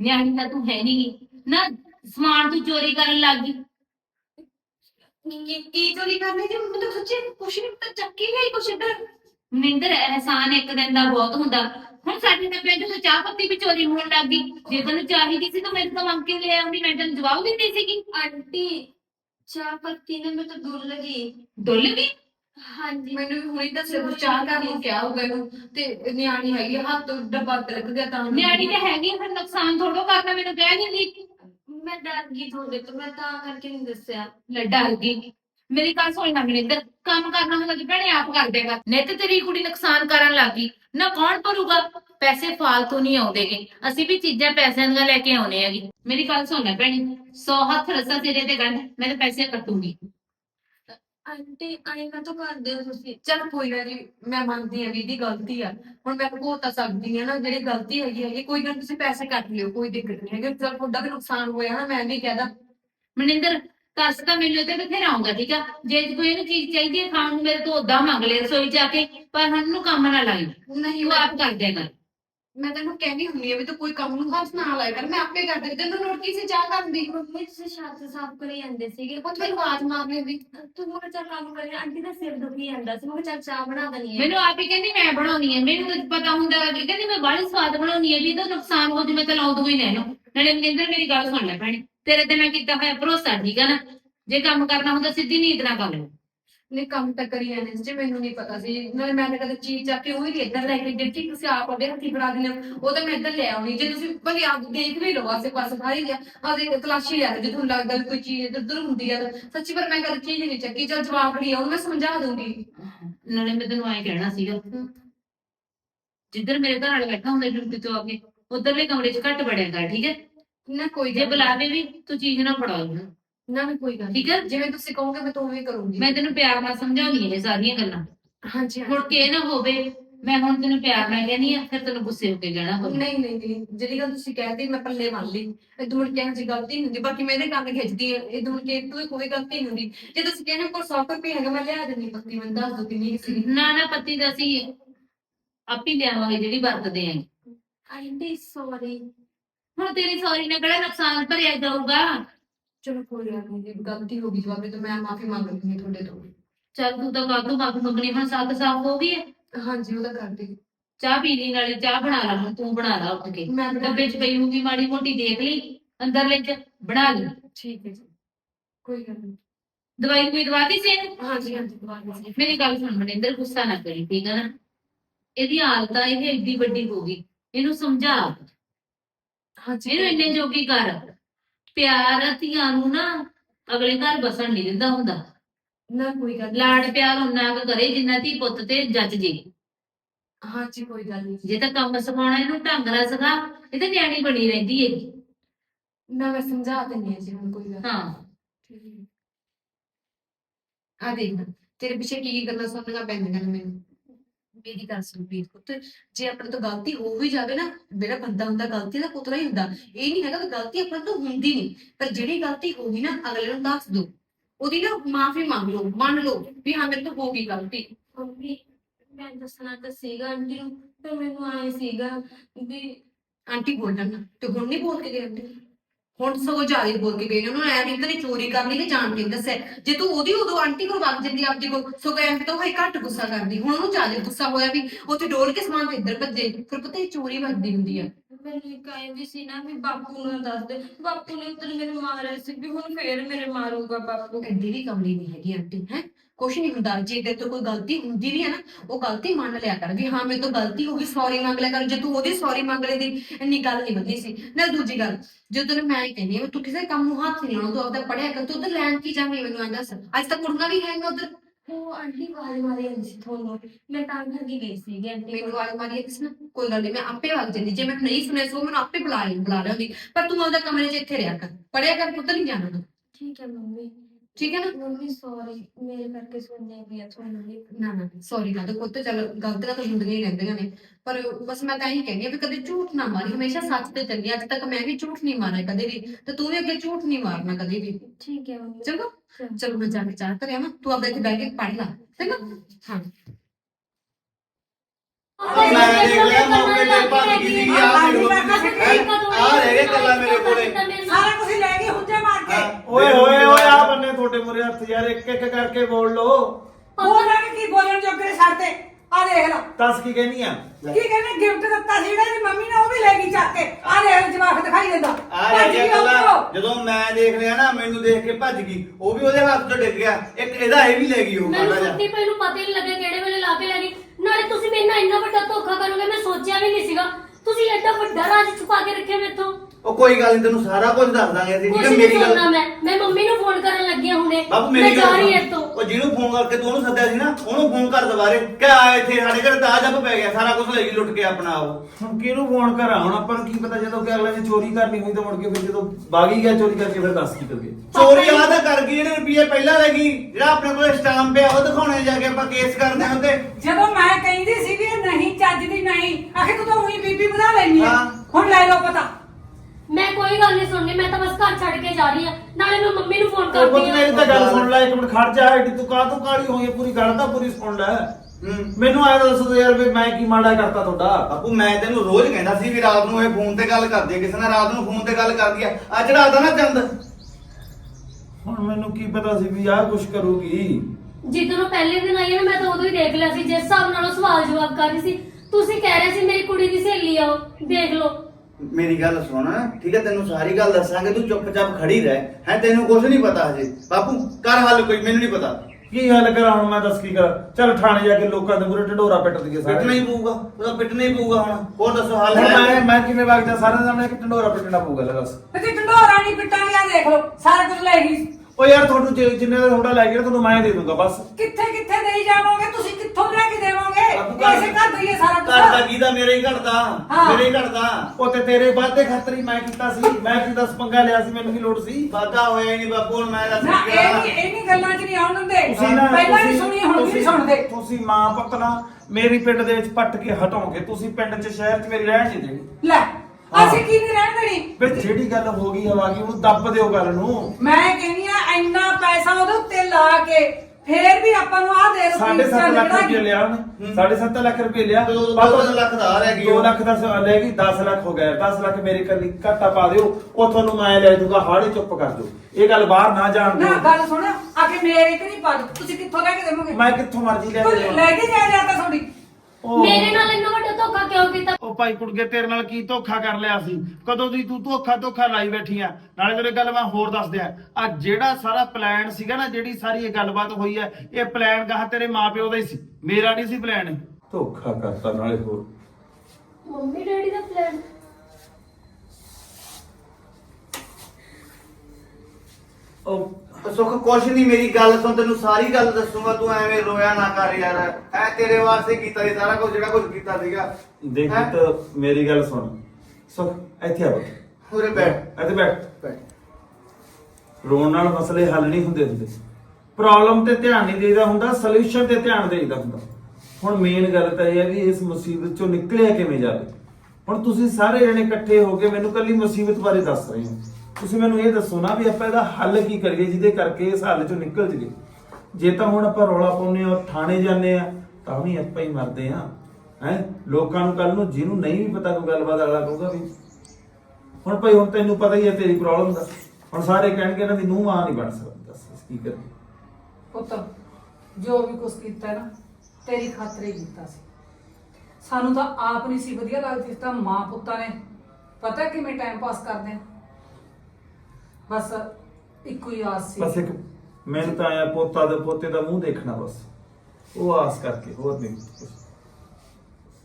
Speaker 1: ਨਿਆਣੀ ਤਾਂ ਤੂੰ ਹੈ ਨਹੀਂ। ਨਾ ਸਮਾਨ ਤੂੰ ਚੋਰੀ ਕਰਨ ਲੱਗ ਗਈ।
Speaker 3: ਕੀ ਕੀ ਚੋਰੀ ਕਰਨੀ ਜੀ ਮੈਨੂੰ ਤਾਂ ਸੱਚੀ ਕੁਛ ਨਹੀਂ ਪਤਾ ਚੱਕੀ ਲਈ ਕੁਛ ਇੱਧਰ।
Speaker 1: ਮਨਿੰਦਰ ਅਹਿਸਾਨ ਇੱਕ ਦਿਨ ਦਾ ਬਹੁਤ ਹੁੰਦਾ। ਹੁਣ ਸਾਡੇ ਡੱਬੇ ਤਾਂ ਚਾਹ ਪੱਤੀ ਵੀ ਚੋਰੀ ਹੋਣ ਲੱਗ ਗਈ। ਜੇ ਤੈਨੂੰ ਚਾਹੀਦੀ ਸੀ ਤਾਂ ਮੇਰੇ ਤੋਂ ਮੰਗ ਕੇ ਲੈ ਆਉਂਦੀ ਮੈਂ ਤੈਨੂੰ ਜਵਾਬ ਦਿੰਦੀ ਸੀਗੀ।
Speaker 2: ਆਂਟੀ ਚਾਹ ਪੱਤੀ ਨੇ ਮੈਂ ਤਾਂ ਡੁੱਲ ਗਈ।
Speaker 1: ਡੁੱਲ ਗਈ?
Speaker 2: ਹਾਂਜੀ।
Speaker 3: ਮੈਨੂੰ ਵੀ ਹੁਣੇ ਤਾਂ ਸਿਰ ਚਾਹ ਕਰਨ ਨੂੰ ਕਿਹਾ ਹੋਊਗਾ ਇਹਨੂੰ। ਤੇ ਨਿਆਣੀ ਹੈਗੀ ਆ, ਹੱਥ ਤੋਂ ਡੱਬਾ ਤਿਲਕ ਗਿਆ ਤਾਂ।
Speaker 1: ਨਿਆਣੀ ਤੇ ਹੈਗੀ ਆ, ਫਿਰ ਨੁਕਸਾਨ ਥੋੜੋ ਕਰਨਾ ਮੈਨੂੰ ਕਹਿ ਦਿੰਦੀ
Speaker 2: ਮੈਂ ਡਰ ਗਈ ਤੁਹਾਡੇ ਤੋਂ ਮੈਂ ਤਾਂ ਕਰਕੇ ਨਹੀਂ ਦੱਸਿਆ।
Speaker 1: ਲੈ ਡਰ ਗਈ। ਮੇਰੀ ਗੱਲ ਸੁਣ ਨਾ ਮਨਿੰਦਰ ਕੰਮ ਕਰਨਾ ਹੁੰਦਾ ਕਿ ਭੈਣੇ ਆਪ ਕਰ ਦੇਗਾ। ਨਹੀਂ ਤੇ ਤੇਰੀ ਕੁੜੀ ਨੁਕਸਾਨ ਕਰਨ ਲੱਗੀ ਨਾ ਕੌਣ ਭਰੂਗਾ? ਪੈਸੇ ਫਾਲਤੂ ਨਹੀਂ ਆਉਂਦੇਗੇ ਅਸੀਂ ਵੀ ਚੀਜ਼ਾਂ ਪੈਸਿਆਂ ਦੀਆਂ ਲੈ ਕੇ ਆਉਨੇ ਹੈਗੇ। ਮੇਰੀ ਗੱਲ ਸੁਣ ਲੈ ਭੈਣੀ 100 ਹੱਥ ਰਸਾ ਤੇਰੇ ਤੇ ਗੰਢ ਮੈਂ ਤੇ ਪੈਸੇ ਕੱਟੂਗੀ।
Speaker 2: ਆਂਟੀ ਆਏ ਕਾ ਕਰਦੇ ਹੋ ਤੁਸੀਂ।
Speaker 3: ਚਲ ਕੋਈ ਨਾ ਜੀ ਮੈਂ ਮੰਨਦੀ ਆ ਵੀ ਇਹਦੀ ਗਲਤੀ ਆ। ਹੁਣ ਮੈਂ ਭੁਗਤ ਤਾਂ ਸਕਦੀ ਆ ਨਾ ਜਿਹੜੀ ਗਲਤੀ ਹੈਗੀ ਹੈਗੀ ਕੋਈ ਨਾ ਤੁਸੀਂ ਪੈਸੇ ਕੱਟ ਲਿਓ ਕੋਈ ਦਿੱਕਤ ਨਹੀਂ ਹੈਗੀ। ਚਲ ਤੁਹਾਡਾ ਵੀ ਨੁਕਸਾਨ ਹੋਇਆ ਨਾ ਮੈਂ ਨਹੀਂ ਕਹਿਦਾ।
Speaker 1: ਮਨਿੰਦਰ ਤਰਸ ਤਾਂ ਮੈਨੂੰ ਤੇ ਬਥੇਰਾ ਆਉਂਦਾ ਠੀਕ ਆ। ਜੇ ਕੋਈ ਇਹਨੂੰ ਚੀਜ਼ ਚਾਹੀਦੀ ਹੈ ਖਾਣ ਨੂੰ ਮੇਰੇ ਤੋਂ ਉਦਾਂ ਮੰਗ ਲੈ ਰਸੋਈ ਜਾ ਕੇ ਪਰ ਹੁਣ ਨੂੰ ਕੰਮ ਨਾ ਲਾਈ
Speaker 3: ਨਹੀਂ
Speaker 1: ਤੂੰ ਆਪ ਕਰ ਦੇਗਾ
Speaker 3: ਮੈਂ ਤੈਨੂੰ ਕਹਿੰਦੀ ਹੁੰਦੀ ਆ ਵੀ ਤੂੰ ਕੋਈ ਕੰਮ ਨੂੰ ਹੱਥ ਨਾ ਲਾਇਆ ਕਰ ਮੈਂ ਆਪੇ ਕਰ ਦਿੰਦੀ ਤੈਨੂੰ ਰੋਟੀ ਸੀ ਚਾਹ ਕਰਦੀ
Speaker 2: ਮੰਮੀ ਤੁਸੀਂ ਛੱਤ ਸਾਫ਼ ਕਰੀ ਜਾਂਦੇ ਸੀਗੇ।
Speaker 3: ਉਹ ਤੇਰੀ ਆਵਾਜ਼ ਮਾਰ ਲੈਂਦੀ
Speaker 2: ਤੂੰ ਮੈਂ ਚੱਲ ਕੰਮ ਕਰੀ ਆਂਟੀ ਦਾ ਸਿਰ ਦੁਖੀ ਜਾਂਦਾ ਸੀ। ਮੈਂ ਕਿਹਾ ਚੱਲ ਚਾਹ ਬਣਾ ਦਣੀ ਹੈ।
Speaker 1: ਮੈਨੂੰ ਆਪ ਹੀ ਕਹਿੰਦੀ ਮੈਂ ਬਣਾਉਣੀ ਹੈ ਮੈਨੂੰ ਤਾਂ ਪਤਾ ਹੁੰਦਾ ਹੈ ਕਿ ਕਹਿੰਦੀ ਮੈਂ ਬਾਹਲੀ ਸਵਾਦ ਬਣਾਉਣੀ ਹੈ ਵੀ ਇਹਦਾ ਨੁਕਸਾਨ ਹੋ ਜਿਵੇਂ ਤਾਂ ਲਾਉ ਦੂਈ ਨਾ ਇਹਨੂੰ ਨਾਲੇ ਮਨਿੰਦਰ ਮੇਰੀ ਗੱਲ ਸੁਣ ਲੈ ਭੈਣੇ। ਤੇਰੇ ਤੇ ਮੈਂ ਕੀਤਾ ਹੋਇਆ ਭਰੋਸਾ ਠੀਕ ਆ ਨਾ? ਜੇ ਕੰਮ ਕਰਨਾ ਹੁੰਦਾ ਸਿੱਧੀ ਨੀਂਦ ਨਾਲ ਕਰ ਲੈ
Speaker 3: ਨਹੀਂ ਕੰਮ ਤਾਂ ਕਰੀ ਜਾਂਦੇ ਸੀ ਜੇ ਮੈਨੂੰ ਨਹੀਂ ਪਤਾ ਸੀ। ਨਾਲੇ ਮੈਂ ਤਾਂ ਕਦੇ ਚੀਜ਼ ਚੱਕ ਕੇ ਉਹੀ ਨੀ ਇੱਧਰ ਲੈ ਕੇ ਦਿੱਤੀ ਤੁਸੀਂ ਆਪ ਉਹਦੇ ਹੱਥੀ ਫੜਾ ਦਿੰਦੇ ਹੋ। ਉਹ ਤਾਂ ਮੈਂ ਇੱਧਰ ਲੈ ਆਉਣੀ। ਜੇ ਤੁਸੀਂ ਭਲੇ ਆਪ ਦੇਖ ਵੀ ਲਓ ਆਸੇ ਪਾਸੇ ਸਾਰੀ ਲਿਆ ਆਦੇ ਤਲਾਸ਼ੀ ਲੈ ਲਓ ਜੇ ਤੁਹਾਨੂੰ ਲੱਗਦਾ ਵੀ ਕੋਈ ਚੀਜ਼ ਇੱਧਰ ਉੱਧਰ ਹੁੰਦੀ ਆ ਤਾਂ। ਸੱਚੀ ਪਰ ਮੈਂ ਕਦੇ ਚੀਜ਼ ਨਹੀਂ ਚੱਕੀ ਚਲ ਜਵਾਬ ਨਹੀਂ ਆਉਂ ਮੈਂ ਸਮਝਾ ਦੂੰਗੀ
Speaker 1: ਨਾਲੇ ਮੈਂ ਤੈਨੂੰ ਐਂ ਕਹਿਣਾ ਸੀਗਾ ਜਿੱਧਰ ਮੇਰੇ ਘਰ ਵਾਲੇ ਬੈਠਾ ਹੁੰਦਾ ਡਿਊਟੀ ਤੋਂ ਆ ਕੇ ਉਧਰਲੇ ਕਮਰੇ 'ਚ ਘੱਟ ਵੜਿਆ ਕਰ ਠੀਕ ਹੈ?
Speaker 3: ਨਾ ਕੋਈ
Speaker 1: ਜੇ
Speaker 3: ਗੱਲ
Speaker 1: ਬੁਲਾਵੇ ਵੀ ਤੂੰ ਚੀਜ਼ ਨਾ ਫੜਾ ਉਹਨੂੰ।
Speaker 3: ਨਾ ਨਾ ਕੋਈ ਗੱਲ ਨੀ।
Speaker 1: ਠੀਕ ਹੈ?
Speaker 3: ਜਿਵੇਂ ਤੁਸੀਂ ਕਹੋਗੇ ਮੈਂ ਤਾਂ ਉਵੇਂ ਕਰੂੰਗੀ।
Speaker 1: ਮੈਂ ਤੈਨੂੰ ਪਿਆਰ ਨਾਲ ਸਮਝਾਉਣੀ ਇਹ ਸਾਰੀਆਂ ਗੱਲਾਂ।
Speaker 3: ਹਾਂਜੀ
Speaker 1: ਮੁੜ ਕੇ ਇਹ ਨਾ ਹੋਵੇ ਮੈਂ ਹੁਣ ਤੈਨੂੰ ਪਿਆਰ ਨਾਲ ਕਹਿੰਦੀ ਆ ਫਿਰ ਤੈਨੂੰ ਗੁੱਸੇ ਹੋ ਕੇ ਕਹਿਣਾ ਹੋਵੇ
Speaker 3: ਨਹੀਂ ਨਹੀਂ ਨਹੀਂ। ਜਿਹੜੀ ਗੱਲ ਤੁਸੀਂ ਕਹਿਤੀ ਮੈਂ ਪੱਲੇ ਮੰਨ ਲਈ। ਇਹ ਦੂਰ ਕਿਹੋ ਜੀ ਗਲਤੀ ਨਹੀਂ ਹੁੰਦੀ? ਬਾਕੀ ਮੈਂ ਇਹਦੇ ਕੰਨ ਖਿੱਚਦੀ ਆ ਇਹ ਦੂਰ ਕੇ ਕੋਈ ਕੋਈ ਗਲਤੀ ਨਹੀਂ ਹੁੰਦੀ। ਜੇ ਤੁਸੀਂ ਕਹਿੰਦੇ ਕੋਲ 100 ਰੁਪਏ ਹੈਗਾ ਮੈਂ ਲਿਆ ਦਿੰਦੀ ਪੱਤੀ ਮੈਨੂੰ ਦੱਸ ਦੋ ਕਿੰਨੀ ਕੁ ਸੀ
Speaker 1: ਨਾ ਨਾ ਪਤੀ ਦਾ ਅਸੀਂ ਆਪੀ ਲਿਆਵਾਂਗੇ ਜਿਹੜੀ ਵਰਤਦੇ ਆਂ
Speaker 2: ਆਂਟੀ ਸੌਰੀ
Speaker 1: ਹੁਣ ਤੇਰੀ ਸੌਰੀ ਨਾਲ ਕਿਹੜਾ ਨੁਕਸਾਨ ਭਰਿਆ ਜਾਊਗਾ?
Speaker 3: ਚਲੋ ਕੋਈ ਗੱਲ ਨਹੀਂ ਜੀ ਗਲਤੀ ਹੋ ਗਈ ਜਵਾਬੇ ਤਾਂ ਮੈਂ ਮਾਫੀ ਮੰਗ ਲੈਂਦੀ ਤੁਹਾਡੇ ਤੋਂ।
Speaker 1: ਚੱਲ ਤੂੰ ਤਾਂ ਕਾਹਤੋਂ ਮਾਫੀ ਮੰਗਣੀ ਹੁਣ ਸੱਤ ਸਾਫ਼ ਹੋ ਗਈ ਹੈ
Speaker 3: ਹਾਂਜੀ ਉਹਦਾ ਕਰਦੀ
Speaker 1: ਚਾਹ ਪੀ ਲਈ ਨਾਲੇ ਚਾਹ ਬਣਾ ਲਾ ਹੁਣ ਤੂੰ ਬਣਾ ਲਾ ਉੱਠ ਕੇ।
Speaker 3: ਮੈਂ ਬਣਾ
Speaker 1: ਡੱਬੇ 'ਚ ਪਈ ਹੋਊਗੀ ਮਾੜੀ ਮੋਟੀ ਦੇਖ ਲਈ ਅੰਦਰ ਲੈ ਚ ਬਣਾ ਲਈ।
Speaker 3: ਠੀਕ ਹੈ ਜੀ ਕੋਈ ਗੱਲ ਨਹੀਂ
Speaker 1: ਦਵਾਈ ਕੋਈ ਦਵਾਤੀ ਸੀ ਇਹਨੂੰ?
Speaker 3: ਹਾਂਜੀ ਹਾਂਜੀ ਦਵਾ ਦਿਓ।
Speaker 1: ਮੇਰੀ ਗੱਲ ਸੁਣ ਮਨਿੰਦਰ ਗੁੱਸਾ ਨਾ ਕਰੀ ਠੀਕ ਹੈ ਨਾ? ਇਹਦੀ ਹਾਲਤ ਆ ਇਹ ਏਡੀ ਵੱਡੀ ਹੋ ਗਈ ਇਹਨੂੰ ਸਮਝਾ।
Speaker 3: ਹਾਂਜੀ।
Speaker 1: ਇਹਨੂੰ ਇੰਨੇ ਜੋਗੀ ਕਰ। ਪਿਆਰ ਆ ਧੀਆਂ ਨੂੰ ਨਾ ਅਗਲੇ ਘਰ ਬਸਣ ਨਹੀਂ ਦਿੰਦਾ ਹੁੰਦਾ।
Speaker 3: ਨਾ ਕੋਈ ਗੱਲ ਨੀ।
Speaker 1: ਲਾਡ ਪਿਆਰ ਉਹਨਾਂ ਕੁ ਕਰੇ ਜਿੰਨਾ ਧੀ ਪੁੱਤ ਤੇ ਜੱਜ ਜੇ।
Speaker 3: ਹਾਂਜੀ ਕੋਈ ਗੱਲ ਨਹੀਂ
Speaker 1: ਜੇ ਤਾਂ ਕੰਮ ਸਿਖਾਉਣਾ ਇਹਨੂੰ ਢੰਗ ਨਾਲ ਸਿਖਾ ਇਹ ਤਾਂ ਨਿਆਣੀ ਬਣੀ ਰਹਿੰਦੀ ਹੈ
Speaker 3: ਮੈਂ ਮੈਂ ਸਮਝਾ ਦਿੰਦੀ ਹਾਂ ਜੀ ਹੁਣ ਕੋਈ ਗੱਲ ਨੀ।
Speaker 1: ਹਾਂ।
Speaker 3: ਆ ਦੇਖ ਤੇਰੇ ਪਿੱਛੇ ਕੀ ਕੀ ਗੱਲਾਂ ਸੁਣਨੀਆਂ ਪੈਂਦੀਆਂ ਨੇ ਮੈਨੂੰ। ਮੇਰੀ ਗੱਲ ਸੁਣ ਵੀਰ ਪੁੱਤ ਜੇ ਆਪਣੇ ਤੋਂ ਗਲਤੀ ਹੋ ਵੀ ਜਾਵੇ ਨਾ ਜਿਹੜਾ ਬੰਦਾ ਹੁੰਦਾ ਗਲਤੀ ਦਾ ਪੁੱਤਰਾ ਹੀ ਹੁੰਦਾ। ਇਹ ਨਹੀਂ ਹੈਗਾ ਕਿ ਗਲਤੀ ਆਪਣੇ ਤੋਂ ਹੁੰਦੀ ਨਹੀਂ ਪਰ ਜਿਹੜੀ ਗਲਤੀ ਹੋ ਗਈ ਨਾ ਅਗਲੇ ਨੂੰ ਦੱਸ ਦੋ। ਉਹਦੀ ਨਾ ਮਾਫੀ ਮੰਗ ਲਓ ਮੰਨ ਲਓ ਵੀ ਹਾਂ ਮੇਰੇ ਤੋਂ ਹੋ ਗਈ ਗਲਤੀ।
Speaker 2: ਮੰਮੀ ਮੈਂ ਦੱਸਣਾ ਤਾਂ ਸੀਗਾ ਆਂਟੀ ਨੂੰ ਪਰ ਮੈਨੂੰ ਆਏ ਸੀਗਾ ਵੀ
Speaker 3: ਆਂਟੀ ਬੋਲ ਜਾਣਾ ਤੇ ਹੁਣ ਨਹੀਂ ਬੋਲ ਕੇ ਗਏ ਆਂਟੀ? ਹੁਣ ਸਗੋਂ ਜ਼ਿਆਦਾ ਬੋਲ ਕੇ ਗਏ ਨੇ। ਉਹਨੂੰ ਐ ਨਹੀਂ ਤਾਂ ਚੋਰੀ ਕਰ ਲਈ ਕਿ ਜਾਣ ਕੇ ਦੱਸਿਆ। ਜੇ ਤੂੰ ਉਹਦੀ ਉਦੋਂ ਆਂਟੀ ਕੋਲ ਵਗ ਜਾਂਦੀ ਆਪਦੀ ਕੋਲ ਸਗੋਂ ਐਂ ਤਾਂ ਉਹ ਹੀ ਘੱਟ ਗੁੱਸਾ ਕਰਦੀ। ਹੁਣ ਉਹਨੂੰ ਜ਼ਿਆਦਾ ਗੁੱਸਾ ਹੋਇਆ ਵੀ ਉੱਥੇ ਡੋਲ ਕੇ ਸਮਾਨ ਤੇ ਇੱਧਰ ਭੱਜੇ। ਫਿਰ ਪਤਾ ਇਹ ਚੋਰੀ ਵੱਜਦੀ ਹੁੰਦੀ ਆ।
Speaker 2: ਮੈਨੂੰ ਵੀ ਸੀ ਨਾ ਵੀ ਬਾਪੂ ਨੂੰ ਦੱਸ ਦੇ। ਬਾਪੂ ਨੇ ਉਦੋਂ ਮੈਨੂੰ ਮਾਰਿਆ ਸੀ ਵੀ ਹੁਣ ਫੇਰ ਮੇਰੇ ਮਾਰੂਗਾ ਬਾਪੂ।
Speaker 3: ਐਡੀ ਵੀ ਕਮਲੀ ਨਹੀਂ ਹੈਗੀ ਆਂਟੀ ਹੈ? ਕੁਛ ਨਹੀਂ ਹੁੰਦਾ। ਜੇ ਤੇਰੇ ਤੋਂ ਕੋਈ ਗਲਤੀ ਹੁੰਦੀ ਵੀ ਹੈ ਨਾ ਉਹ ਗਲਤੀ ਮੰਨ ਲਿਆ ਕਰ ਵੀ ਹਾਂ ਮੇਰੇ ਤੋਂ ਗਲਤੀ ਹੋ ਗਈ ਸੌਰੀ ਮੰਗ ਲਿਆ ਕਰ। ਜੇ ਤੂੰ ਉਹਦੀ ਸੌਰੀ ਮੰਗ ਲੈਂਦੀ ਇੰਨੀ ਗੱਲ ਨਹੀਂ ਵਧੀ ਸੀ। ਨਾਲ ਦੂਜੀ ਗੱਲ ਜਦੋਂ ਤੈਨੂੰ ਮੈਂ ਇਹ ਕਹਿੰਦੀ ਆ ਵੀ ਤੂੰ ਕਿਸੇ ਕੰਮ ਨੂੰ ਹੱਥ ਨਹੀਂ ਲਾਉਣਾ ਤੂੰ ਆਪਦਾ ਪੜਿਆ ਕਰ ਤੂੰ ਉਧਰ ਲੈਣ ਕੀ ਜਾਂਦੀ ਮੈਨੂੰ ਐਂ ਦੱਸ। ਅੱਜ ਤੱਕ ਕੁੜੀਆਂ ਵੀ ਹੈਗਾ ਉਧਰ।
Speaker 2: ਉਹ ਆਂਟੀ ਵਾਲੀ ਮਾਰੀ ਤੁਹਾਨੂੰ। ਮੈਂ ਤਾਂ ਕਰਕੇ ਗਈ ਸੀਗੀ ਆਂਟੀ
Speaker 3: ਮੈਨੂੰ। ਆਵਾਜ਼ ਮਾਰੀ ਕਿਸ ਨਾ। ਕੋਈ ਗੱਲ ਨਹੀਂ ਮੈਂ ਆਪੇ ਵਗ ਜਾਂਦੀ। ਜੇ ਮੈਂ ਨਹੀਂ ਸੁਣਿਆ ਸੋ ਮੈਨੂੰ ਆਪੇ ਬੁਲਾ ਬੁਲਾ ਲਿਆਉਂਦੀ ਪਰ ਤੂੰ ਆਪਦਾ ਕਮਰੇ 'ਚ ਇੱਥੇ ਰਿਹਾ ਕਰ। ਪੜਿਆ ਕਰ ਪੁੱਤ ਨਹੀਂ ਜਾਣਾ ਤੂੰ।
Speaker 2: ਠੀਕ ਹੈ ਮੰਮੀ।
Speaker 3: ਠੀਕ ਹੈ ਨਾ
Speaker 2: ਮੰਮੀ ਸੌਰੀ ਮੇਰੇ ਕਰਕੇ ਸੁਣਨੇ ਪਿਆ ਤੁਹਾਨੂੰ ਵੀ
Speaker 3: ਨਾ ਨਾ ਸੌਰੀ ਨਾ ਤੇ ਪੁੱਤ ਚੱਲ ਗਲਤੀਆਂ ਤਾਂ ਹੁੰਦੀਆਂ ਹੀ ਰਹਿੰਦੀਆਂ ਨੇ ਪਰ ਬਸ ਮੈਂ ਤਾਂ ਇਹੀ ਕਹਿੰਦੀ ਆ ਵੀ ਕਦੇ ਝੂਠ ਨਾ ਮਾਰੀ ਹਮੇਸ਼ਾ ਸੱਚ ਤੇ ਚੱਲੀ ਅੱਜ ਤੱਕ ਮੈਂ ਵੀ ਝੂਠ ਨਹੀਂ ਮਾਰਿਆ ਕਦੇ ਵੀ ਤੇ ਤੂੰ ਵੀ ਅੱਗੇ ਝੂਠ ਨਹੀਂ ਮਾਰਨਾ ਕਦੇ ਵੀ
Speaker 2: ਠੀਕ ਹੈ ਮੰਮੀ
Speaker 3: ਚੰਗਾ ਚਲੋ ਮੈਂ ਜਾ ਕੇ ਚਾਹ ਧਰਿਆ ਵਾਂ ਤੂੰ ਆਪਦਾ ਇੱਥੇ ਬੈਠ ਕੇ ਪੜ੍ਹ ਲੈ ਚੰਗਾ ਹਾਂ
Speaker 4: ਮੈਂ ਦੇਖ ਲਿਆ ਮੌਕੇ ਤੇ ਭੱਜ ਗਈ ਸੀਗੀ ਆ ਦੇਖੋ ਆ ਰਹਿ ਗਿਆ ਕੱਲਾ ਮੇਰੇ ਕੋਲੇ
Speaker 5: ਸਾਰਾ ਕੁਝ ਲੈ ਗਈ ਹੁੰਦੇ ਮਾਰ ਕੇ
Speaker 6: ਓਏ ਹੋਏ ਓਏ ਆ ਬੰਨੇ ਤੁਹਾਡੇ ਮੁਰੇ ਹੱਥ ਯਾਰ ਇੱਕ ਇੱਕ ਕਰਕੇ ਬੋਲ ਲੋ
Speaker 5: ਬੋਲ ਰਹੇ ਕੀ ਬੋਲਣ ਜੋਗਰੇ ਛੱਡ ਤੇ? ਆ ਦੇਖ ਲਾ।
Speaker 6: ਦੱਸ ਕੀ ਕਹਿਨੀ ਆ?
Speaker 5: ਕੀ ਕਹਿੰਦੇ? ਗਿਫਟ ਦਿੱਤਾ ਸੀ ਜਿਹੜਾ ਇਹਦੀ ਮੰਮੀ ਨੇ ਉਹ ਵੀ ਲੈ ਗਈ ਚੱਕ ਕੇ। ਆ ਦੇਖ ਜਵਾਬ ਦਿਖਾਈ ਦਿੰਦਾ।
Speaker 4: ਆ ਗਿਆ ਕੱਲਾ। ਜਦੋਂ ਮੈਂ ਦੇਖ ਲਿਆ ਨਾ ਮੈਨੂੰ ਦੇਖ ਕੇ ਭੱਜ ਗਈ। ਉਹ ਵੀ ਉਹਦੇ ਹੱਥ ਤੋਂ ਡਿੱਗ ਗਿਆ। ਇੱਕ ਇਹਦਾ ਇਹ ਵੀ ਲੈ ਗਈ ਉਹ
Speaker 7: ਮੈਨੂੰ
Speaker 4: ਮਾੜਾ ਜਿਹਾ।
Speaker 7: ਮੈਨੂੰ ਪਤਾ ਹੀ ਨਹੀਂ ਲੱਗਿਆ ਕਿਹੜੇ ਵੇਲੇ ਲਾ ਕੇ ਲੈ ਗਈ। ਨਾਲੇ ਤੁਸੀਂ ਮੇਰੇ ਨਾਲ ਇੰਨਾ ਵੱਡਾ ਧੋਖਾ ਕਰੋਗੇ ਮੈਂ ਸੋਚਿਆ ਵੀ ਨਹੀਂ ਸੀਗਾ। ਤੁਸੀਂ ਐਡਾ ਵੱਡਾ ਰਾਜ ਛੁਪਾ ਕੇ ਰੱਖਿਆ ਮੇਥੋਂ
Speaker 4: ਉਹ ਕੋਈ ਗੱਲ ਨਹੀਂ ਤੈਨੂੰ ਸਾਰਾ ਕੁਝ ਦੱਸ ਦਾਂਗੇ ਅਸੀਂ
Speaker 7: ਕੁਝ
Speaker 4: ਠੀਕ ਹੈ?
Speaker 7: ਨਹੀਂ
Speaker 4: ਮੇਰੀ ਗੱਲ
Speaker 7: ਸੁਣਨਾ ਮੈਂ। ਮੈਂ ਮੰਮੀ ਨੂੰ ਫੋਨ ਕਰਨ ਲੱਗੀ ਹਾਂ ਹੁਣੇ।
Speaker 4: ਬਾਬੂ
Speaker 7: ਮੈਂ
Speaker 4: ਮੇਰੀ
Speaker 7: ਜਾ
Speaker 4: ਗੱਲ
Speaker 7: ਰਹੀ ਹਾਂ
Speaker 4: ਸੁਣ।
Speaker 7: ਇੱਥੋਂ।
Speaker 4: ਉਹ ਜਿਹਨੂੰ ਫੋਨ ਕਰਕੇ ਤੂੰ ਉਹਨੂੰ ਸੱਦਿਆ ਸੀ ਨਾ ਉਹਨੂੰ ਫੋਨ ਕਰ ਦੁਬਾਰੇ। ਕਿ ਆ ਇੱਥੇ? ਸਾਡੇ ਘਰ ਤਾਂ ਜੱਪ ਪੈ ਗਿਆ ਸਾਰਾ ਕੁਝ ਲੈ ਗਈ ਲੁੱਟ ਕੇ ਆਪਣਾ ਉਹ।
Speaker 6: ਹੁਣ ਕਿਹਨੂੰ ਫੋਨ ਕਰਾਂ? ਹੁਣ ਆਪਾਂ ਨੂੰ ਕੀ ਪਤਾ ਜਦੋਂ ਕਿ ਅਗਲੇ ਨੇ ਚੋਰੀ ਕਰਨੀ ਹੋਈ ਤਾਂ ਮੁੜ ਕੇ ਫਿਰ ਜਦੋਂ ਬਾਗੀ ਗਿਆ ਚੋਰੀ ਕਰਕੇ ਫਿਰ ਦੱਸ ਕੀ ਕਰੀਏ?
Speaker 4: ਚੋਰੀ ਆ ਤਾਂ ਕਰ ਗਈ ਜਿਹੜੇ ਰੁਪਏ ਪਹਿਲਾਂ ਲੈ ਗਈ ਜਿਹੜਾ ਆਪਣੇ ਕੋਲ ਸਟਾਂਪ ਪਿਆ ਉਹ ਦਿਖਾਉਣੇ ਜਾ ਕੇ ਆਪਾਂ ਕੇਸ ਕਰਦੇ ਹਾਂ ਤੇ
Speaker 5: ਜਦੋਂ ਮੈਂ ਕਹਿੰਦੀ ਸੀ ਵੀ ਇਹ ਨਹੀਂ ਚੱਜਦੀ ਨਹੀਂ ਆਖੇ ਤੂੰ ਤਾਂ ਉਹੀ ਬੀਬੀ ਬਣਾ ਲੈਣੀ ਆ।
Speaker 4: ਹਾਂ।
Speaker 5: ਹੁਣ ਲੈ ਲਓ ਪਤਾ।
Speaker 7: ਮੈਂ ਕੋਈ ਗੱਲ ਨਹੀਂ ਸੁਣਨੀ ਮੈਂ ਤਾਂ ਬਸ ਘਰ ਛੱਡ ਕੇ ਜਾ ਰਹੀ ਹਾਂ। ਨਾਲੇ ਮੈਂ ਮੰਮੀ ਨੂੰ ਫੋਨ
Speaker 6: ਉਹ
Speaker 7: ਕਰਦੀ
Speaker 6: ਪੁੱਤ ਮੇਰੀ
Speaker 7: ਹਾਂ
Speaker 6: ਤਾਂ ਗੱਲ ਸੁਣ ਲੈ ਇੱਕ ਮਿੰਟ ਖੜ ਜਾ ਐਡੀ ਤੂੰ ਕਾਹ ਤੋਂ ਕਾਲੀ ਹੋਈ ਹੈ? ਪੂਰੀ ਗੱਲ ਤਾਂ ਪੂਰੀ ਸੁਣ ਲੈ।
Speaker 4: ਹੂੰ।
Speaker 6: ਮੈਨੂੰ ਆਇਆ ਦੱਸ ਦੋ ਯਾਰ ਵੀ ਮੈਂ ਕੀ ਮਾੜਾ ਕਰਤਾ ਤੁਹਾਡਾ?
Speaker 4: ਬਾਪੂ ਮੈਂ ਤੈਨੂੰ ਰੋਜ਼ ਕਹਿੰਦਾ ਸੀ ਵੀ ਰਾਤ ਨੂੰ ਇਹ ਫੋਨ ਤੇ ਗੱਲ ਕਰਦੀ ਹੈ ਕਿਸੇ ਨਾਲ ਰਾਤ ਨੂੰ ਫੋਨ ਤੇ ਗੱਲ ਕਰਦੀ ਆ ਅੱਜ ਰਾਤ ਦਾ ਨਾ ਚੰਦ।
Speaker 6: ਹੁਣ ਮੈਨੂੰ ਕੀ ਪਤਾ ਸੀ ਵੀ ਆਹ ਕੁਛ ਕਰੂਗੀ?
Speaker 7: ਜਿੱਦੋਂ ਉਹ ਪਹਿਲੇ ਦਿਨ ਆਈ ਹੈ ਨਾ ਮੈਂ ਤਾਂ ਉਦੋਂ ਹੀ ਦੇਖ ਲਿਆ ਸੀ ਜਿਸ ਹਿਸਾਬ ਨਾਲ ਉਹ ਸਵਾਲ ਜਵਾਬ ਕਰ ਰਹੀ ਸੀ। ਤੁਸੀਂ ਕਹਿ ਰਹੇ ਸੀ ਮੇਰੀ ਕੁੜੀ ਦੀ ਸਹੇਲੀ ਆ ਉਹ। ਦੇਖ ਲਓ।
Speaker 4: ਮੇਰੀ ਗੱਲ ਸੁਣ ਠੀਕ ਹੈ ਤੈਨੂੰ ਸਾਰੀ ਗੱਲ ਦੱਸਾਂਗੇ ਤੂੰ ਚੁੱਪਚਾਪ ਖੜੀ ਰਹਿ। ਹੈ ਤੈਨੂੰ ਕੁਝ ਨਹੀਂ ਪਤਾ ਹਜੇ। ਬਾਪੂ ਕਰ ਹੱਲ ਕੋਈ ਮੈਨੂੰ ਨਹੀਂ ਪਤਾ।
Speaker 6: ਕੀ ਹੱਲ ਕਰਾਂ ਹੁਣ ਮੈਂ ਦੱਸ ਕੀ ਕਰਾਂ? ਚੱਲ ਥਾਣੇ ਜਾ ਕੇ ਲੋਕਾਂ ਦੇ ਮੂਹਰੇ ਢਡੋਰਾ ਪਿੱਟ ਦਈਏ ਸਾਰੇ।
Speaker 4: ਪਿੱਟਣਾ ਹੀ ਪਊਗਾ ਉਹਦਾ ਪਿੱਟਣਾ ਹੀ ਪਊਗਾ ਹੁਣ। ਹੋਰ ਦੱਸੋ ਹੱਲ
Speaker 6: ਹੁਣ
Speaker 4: ਹੈ?
Speaker 6: ਮੈਂ ਮੈਂ ਕਿਵੇਂ ਵਗਦਾ? ਸਾਰੇ ਸਾਹਮਣੇ ਇੱਕ ਢਡੋਰਾ ਪਿੱਟਣਾ ਪਊਗਾ ਲੈ ਦੱਸ।
Speaker 5: ਤੇ ਢੰਡੋਰਾ ਨਹੀਂ ਪਿੱਟਾਂਗੇ ਆ ਦੇਖ ਲਓ। ਸਾਰਾ ਕੁਝ ਲੈ ਗਈ
Speaker 6: ਉਹ ਯਾਰ ਤੁਹਾਨੂੰ ਜਿ- ਜਿੰਨੇ ਦਾ ਤੁਹਾਡਾ ਲੈ ਗਿਆ ਤੁਹਾਨੂੰ ਮੈਂ ਦੇ ਦੂੰਗਾ ਬਸ।
Speaker 5: ਕਿੱਥੇ ਕਿੱਥੇ ਦੇਈ ਜਾਵੋਗੇ? ਤੁਸੀਂ ਕਿੱਥੋਂ ਲੈ ਕੇ ਦੇਵੋਗੇ?
Speaker 4: ਬਾਪੂ ਘਰ-
Speaker 5: ਐਸੇ ਘਰ ਦਈਏ ਸਾਰਾ
Speaker 4: ਘਟਦਾ
Speaker 5: ਕੁਝ
Speaker 4: ਕੀਦਾ ਮੇਰੇ ਹੀ ਘਟਦਾ
Speaker 5: ਹਾਂ।
Speaker 4: ਮੇਰੇ ਹੀ ਘਟਦਾ
Speaker 6: ਉਹ ਤੇ ਤੇਰੇ ਵਾਅਦੇ ਖਾਤਰ ਹੀ ਮੈਂ ਕੀਤਾ ਸੀ। ਮੈਂ ਕੀ ਦੱਸ ਪੰਗਾ ਲਿਆ ਸੀ ਮੈਨੂੰ ਕੀ ਲੋੜ ਸੀ?
Speaker 4: ਵਾਦਾ ਹੋਇਆ ਹੀ ਨਹੀਂ ਬਾਪੂ ਹੁਣ ਮੈਂ ਦੱਸ
Speaker 5: ਨਾ
Speaker 4: ਕੀ
Speaker 5: ਇਹ
Speaker 4: ਕਰਾਂ।
Speaker 5: ਨਹੀਂ ਇਹ ਨਹੀਂ ਗੱਲਾਂ 'ਚ ਨਹੀਂ ਆਉਣ ਦਿੰਦੇ। ਪਹਿਲਾਂ ਨਹੀਂ
Speaker 6: ਤੁਸੀਂ-
Speaker 5: ਸੁਣੀ ਹੁਣ ਵੀ ਨਹੀਂ
Speaker 6: ਤੁਸੀਂ-
Speaker 5: ਸੁਣਦੇ।
Speaker 6: ਤੁਸੀਂ ਮਾਂ ਪੁੱਤ ਨਾ ਮੇਰੀ ਪਿੰਡ ਦੇ ਵਿੱਚ ਪੱਟ ਕੇ ਹਟੋਗੇ ਤੁਸੀਂ ਪਿੰਡ 'ਚ ਸ਼ਹਿਰ 'ਚ ਮੇਰੀ ਰਹਿਣ ਨਹੀਂ ਦੇਣੀ
Speaker 5: ਲੈ। ਅਸੀਂ ਕੀ ਨਹੀਂ ਰਹਿਣ ਦੇਣੀ?
Speaker 6: ਫਿਰ ਜਿਹੜੀ ਗੱਲ ਹੋ ਗਈ ਹਵਾ ਗਈ ਉਹਨੂੰ ਦੱਬ ਦਿਓ ਗੱਲ ਨੂੰ।
Speaker 5: ਮੈਂ ਕਹਿੰਦੀ ਆ ਇੰਨਾ ਪੈਸਾ ਉਹਦੇ ਉੱਤੇ ਲਾ ਕੇ ਫੇਰ ਵੀ ਆਪਾਂ ਨੂੰ ਆ ਦੇ
Speaker 6: ਸਾਢੇ ਸੱਤ ਲੱਖ ਰੁਪਏ ਲਿਆ ਉਹਨੇ। ਸਾਢੇ ਸੱਤ ਲੱਖ ਰੁਪਏ ਲਿਆ।
Speaker 4: ਦੋ- ਦੋ- ਲੱਖ ਦਾ ਆ ਰਹਿ ਗਈ
Speaker 6: 2
Speaker 4: ਉਹ।
Speaker 6: ਲੱਖ ਦਾ ਸਵਾਲ ਲੈ ਗਈ 10 ਲੱਖ ਹੋ ਗਿਆ। 10 ਲੱਖ ਮੇਰੇ ਕੱਲੀ ਘਾਟਾ ਪਾ ਦਿਓ ਉਹ ਤੁਹਾਨੂੰ ਮੈਂ ਲੈ ਦੂੰਗਾ ਹਾੜੇ ਚੁੱਪ ਕਰ ਦਿਓ ਇਹ ਗੱਲ ਬਾਹਰ ਨਾ ਜਾਣ
Speaker 5: ਨਾ
Speaker 6: ਦਿਓ
Speaker 5: ਗੱਲ ਸੁਣ ਆ ਕੇ ਮੇਰੇ ਕਿ ਨਹੀਂ ਪਾ ਦਿਓ। ਤੁਸੀਂ ਕਿੱਥੋਂ ਲੈ ਕੇ ਦੇਵੋਗੇ?
Speaker 6: ਮੈਂ ਕਿੱਥੋਂ ਮਰਜ਼ੀ ਲੈ
Speaker 5: ਤੂੰ
Speaker 6: ਕੇ
Speaker 5: ਲੈ ਕੇ ਜਾ ਜਾ ਤਾਂ ਤੁਹਾਡੀ
Speaker 6: ਉਹ-
Speaker 7: ਮੇਰੇ ਨਾਲ ਇੰਨਾ ਵੱਡਾ ਧੋਖਾ ਕਿਉਂ ਕੀਤਾ?
Speaker 6: ਉਹ ਭਾਈ ਕੁੜਗੇ ਤੇਰੇ ਨਾਲ ਕੀ ਧੋਖਾ ਕਰ ਲਿਆ ਸੀ? ਕਦੋਂ ਦੀ ਤੂੰ ਧੋਖਾ ਧੋਖਾ ਲਾਈ ਬੈਠੀ ਆ? ਨਾਲੇ ਤੇਰੇ ਗੱਲ ਮੈਂ ਹੋਰ ਦੱਸ ਦਿਆਂ ਆ ਜਿਹੜਾ ਸਾਰਾ ਪਲਾਨ ਸੀਗਾ ਨਾ ਜਿਹੜੀ ਸਾਰੀ ਇਹ ਗੱਲਬਾਤ ਹੋਈ ਹੈ ਇਹ ਪਲਾਨ ਗਾਹ ਤੇਰੇ ਮਾਪਿਓ ਦਾ ਹੀ ਸੀ। ਮੇਰਾ ਨਹੀਂ ਸੀ ਪਲਾਨ ਧੋਖਾ ਕਰਤਾ ਨਾਲੇ ਹੋਰ।
Speaker 7: ਮੰਮੀ ਡੈਡੀ ਦਾ ਪਲਾਨ
Speaker 4: ਉਹ ਸੁੱਖ ਕੁਛ ਨਹੀਂ ਮੇਰੀ ਗੱਲ ਸੁਣ ਤੈਨੂੰ ਸਾਰੀ ਗੱਲ ਦੱਸੂਗਾ ਤੂੰ ਐਵੇਂ ਰੋਇਆ ਨਾ ਕਰ ਯਾਰ। ਐ ਤੇਰੇ ਵਾਸਤੇ ਕੀਤਾ ਸੀ ਸਾਰਾ ਕੁਝ ਜਿਹੜਾ ਕੁਝ ਕੀਤਾ ਸੀਗਾ।
Speaker 6: ਦੇਖ
Speaker 4: ਹੈਂ?
Speaker 6: ਤਾਂ ਮੇਰੀ ਗੱਲ ਸੁਣ। ਸੁਖ ਇੱਥੇ ਆ ਬੈਠ
Speaker 4: ਉਰੇ ਬੈਠ।
Speaker 6: ਇੱਥੇ ਬੈਠ।
Speaker 4: ਬੈਠ।
Speaker 6: ਰੋਣ ਨਾਲ ਮਸਲੇ ਹੱਲ ਨਹੀਂ ਹੁੰਦੇ ਹੁੰਦੇ। ਪ੍ਰੋਬਲਮ ਤੇ ਧਿਆਨ ਨਹੀਂ ਦੇਈਦਾ ਹੁੰਦਾ ਸੋਲੂਸ਼ਨ ਤੇ ਧਿਆਨ ਦੇਈਦਾ ਹੁੰਦਾ। ਹੁਣ ਮੇਨ ਗੱਲ ਤਾਂ ਇਹ ਹੈ ਵੀ ਇਸ ਮੁਸੀਬਤ ਚੋਂ ਨਿਕਲਿਆ ਕਿਵੇਂ ਜਾਵੇ? ਹੁਣ ਤੁਸੀਂ ਸਾਰੇ ਜਣੇ ਇਕੱਠੇ ਹੋ ਕੇ ਮੈਨੂੰ ਕੱਲੀ ਮੁਸੀਬਤ ਬਾਰੇ ਦੱਸ ਰਹੇ ਹੋ। ਤੁਸੀਂ ਮੈਨੂੰ ਇਹ ਦੱਸੋ ਨਾ ਵੀ ਆਪਾਂ ਇਹਦਾ ਹੱਲ ਕੀ ਕਰੀਏ, ਜਿਹਦੇ ਕਰਕੇ ਇਸ ਹੱਲ ਚੋਂ ਨਿਕਲ ਜਗੇ ਜੇ ਤਾਂ ਹੁਣ ਆਪਾਂ ਰੌਲਾ ਪਾਉਂਦੇ ਆ ਥਾਣੇ ਜਾਂਦੇ ਆ ਤਾਂ ਵੀ ਆਪਾਂ ਹੀ ਮਰਦੇ ਆ ਹੈ? ਲੋਕਾਂ ਨੂੰ ਕੱਲ ਨੂੰ ਜਿਹਨੂੰ ਨਹੀਂ ਵੀ ਪਤਾ ਕੋਈ ਗੱਲਬਾਤ ਵਾਲਾ ਕਹੂਗਾ ਵੀ, ਹੁਣ ਭਾਈ, ਹੁਣ ਤੈਨੂੰ ਪਤਾ ਹੀ ਹੈ ਤੇਰੀ ਪ੍ਰੋਬਲਮ ਦਾ। ਹੁਣ ਸਾਰੇ ਕਹਿਣਗੇ ਇਹਨਾਂ ਦੀ ਨੂੰਹ ਮਾਂ ਨਹੀਂ ਬਣ ਸਕਦੀ, ਦੱਸ ਅਸੀਂ ਕੀ ਕਰੀਏ?
Speaker 5: ਪੁੱਤ, ਜੋ ਵੀ ਕੁਛ ਕੀਤਾ ਨਾ, ਤੇਰੀ ਖਾਤਰ ਕੀਤਾ ਸੀ। ਸਾਨੂੰ ਤਾਂ ਆਪ ਨਹੀਂ ਸੀ ਵਧੀਆ ਲੱਗਦੀ, ਤਾਂ ਮਾਂ ਪੁੱਤਾਂ ਨੇ। ਪਤਾ ਕਿਵੇਂ ਟਾਈਮ ਪਾਸ ਕਰਦੇ ਆ? ਬਸ ਇੱਕੋ ਹੀ ਆਸ ਸੀ।
Speaker 6: ਬਸ ਇੱਕ ਮੈਨੂੰ ਤਾਂ ਆਇਆ ਪੋਤਾ ਦਾ ਪੋਤੇ ਦਾ ਮੂੰਹ ਦੇਖਣਾ ਬਸ। ਉਹ ਆਸ ਕਰਕੇ ਹੋਰ ਨਹੀਂ।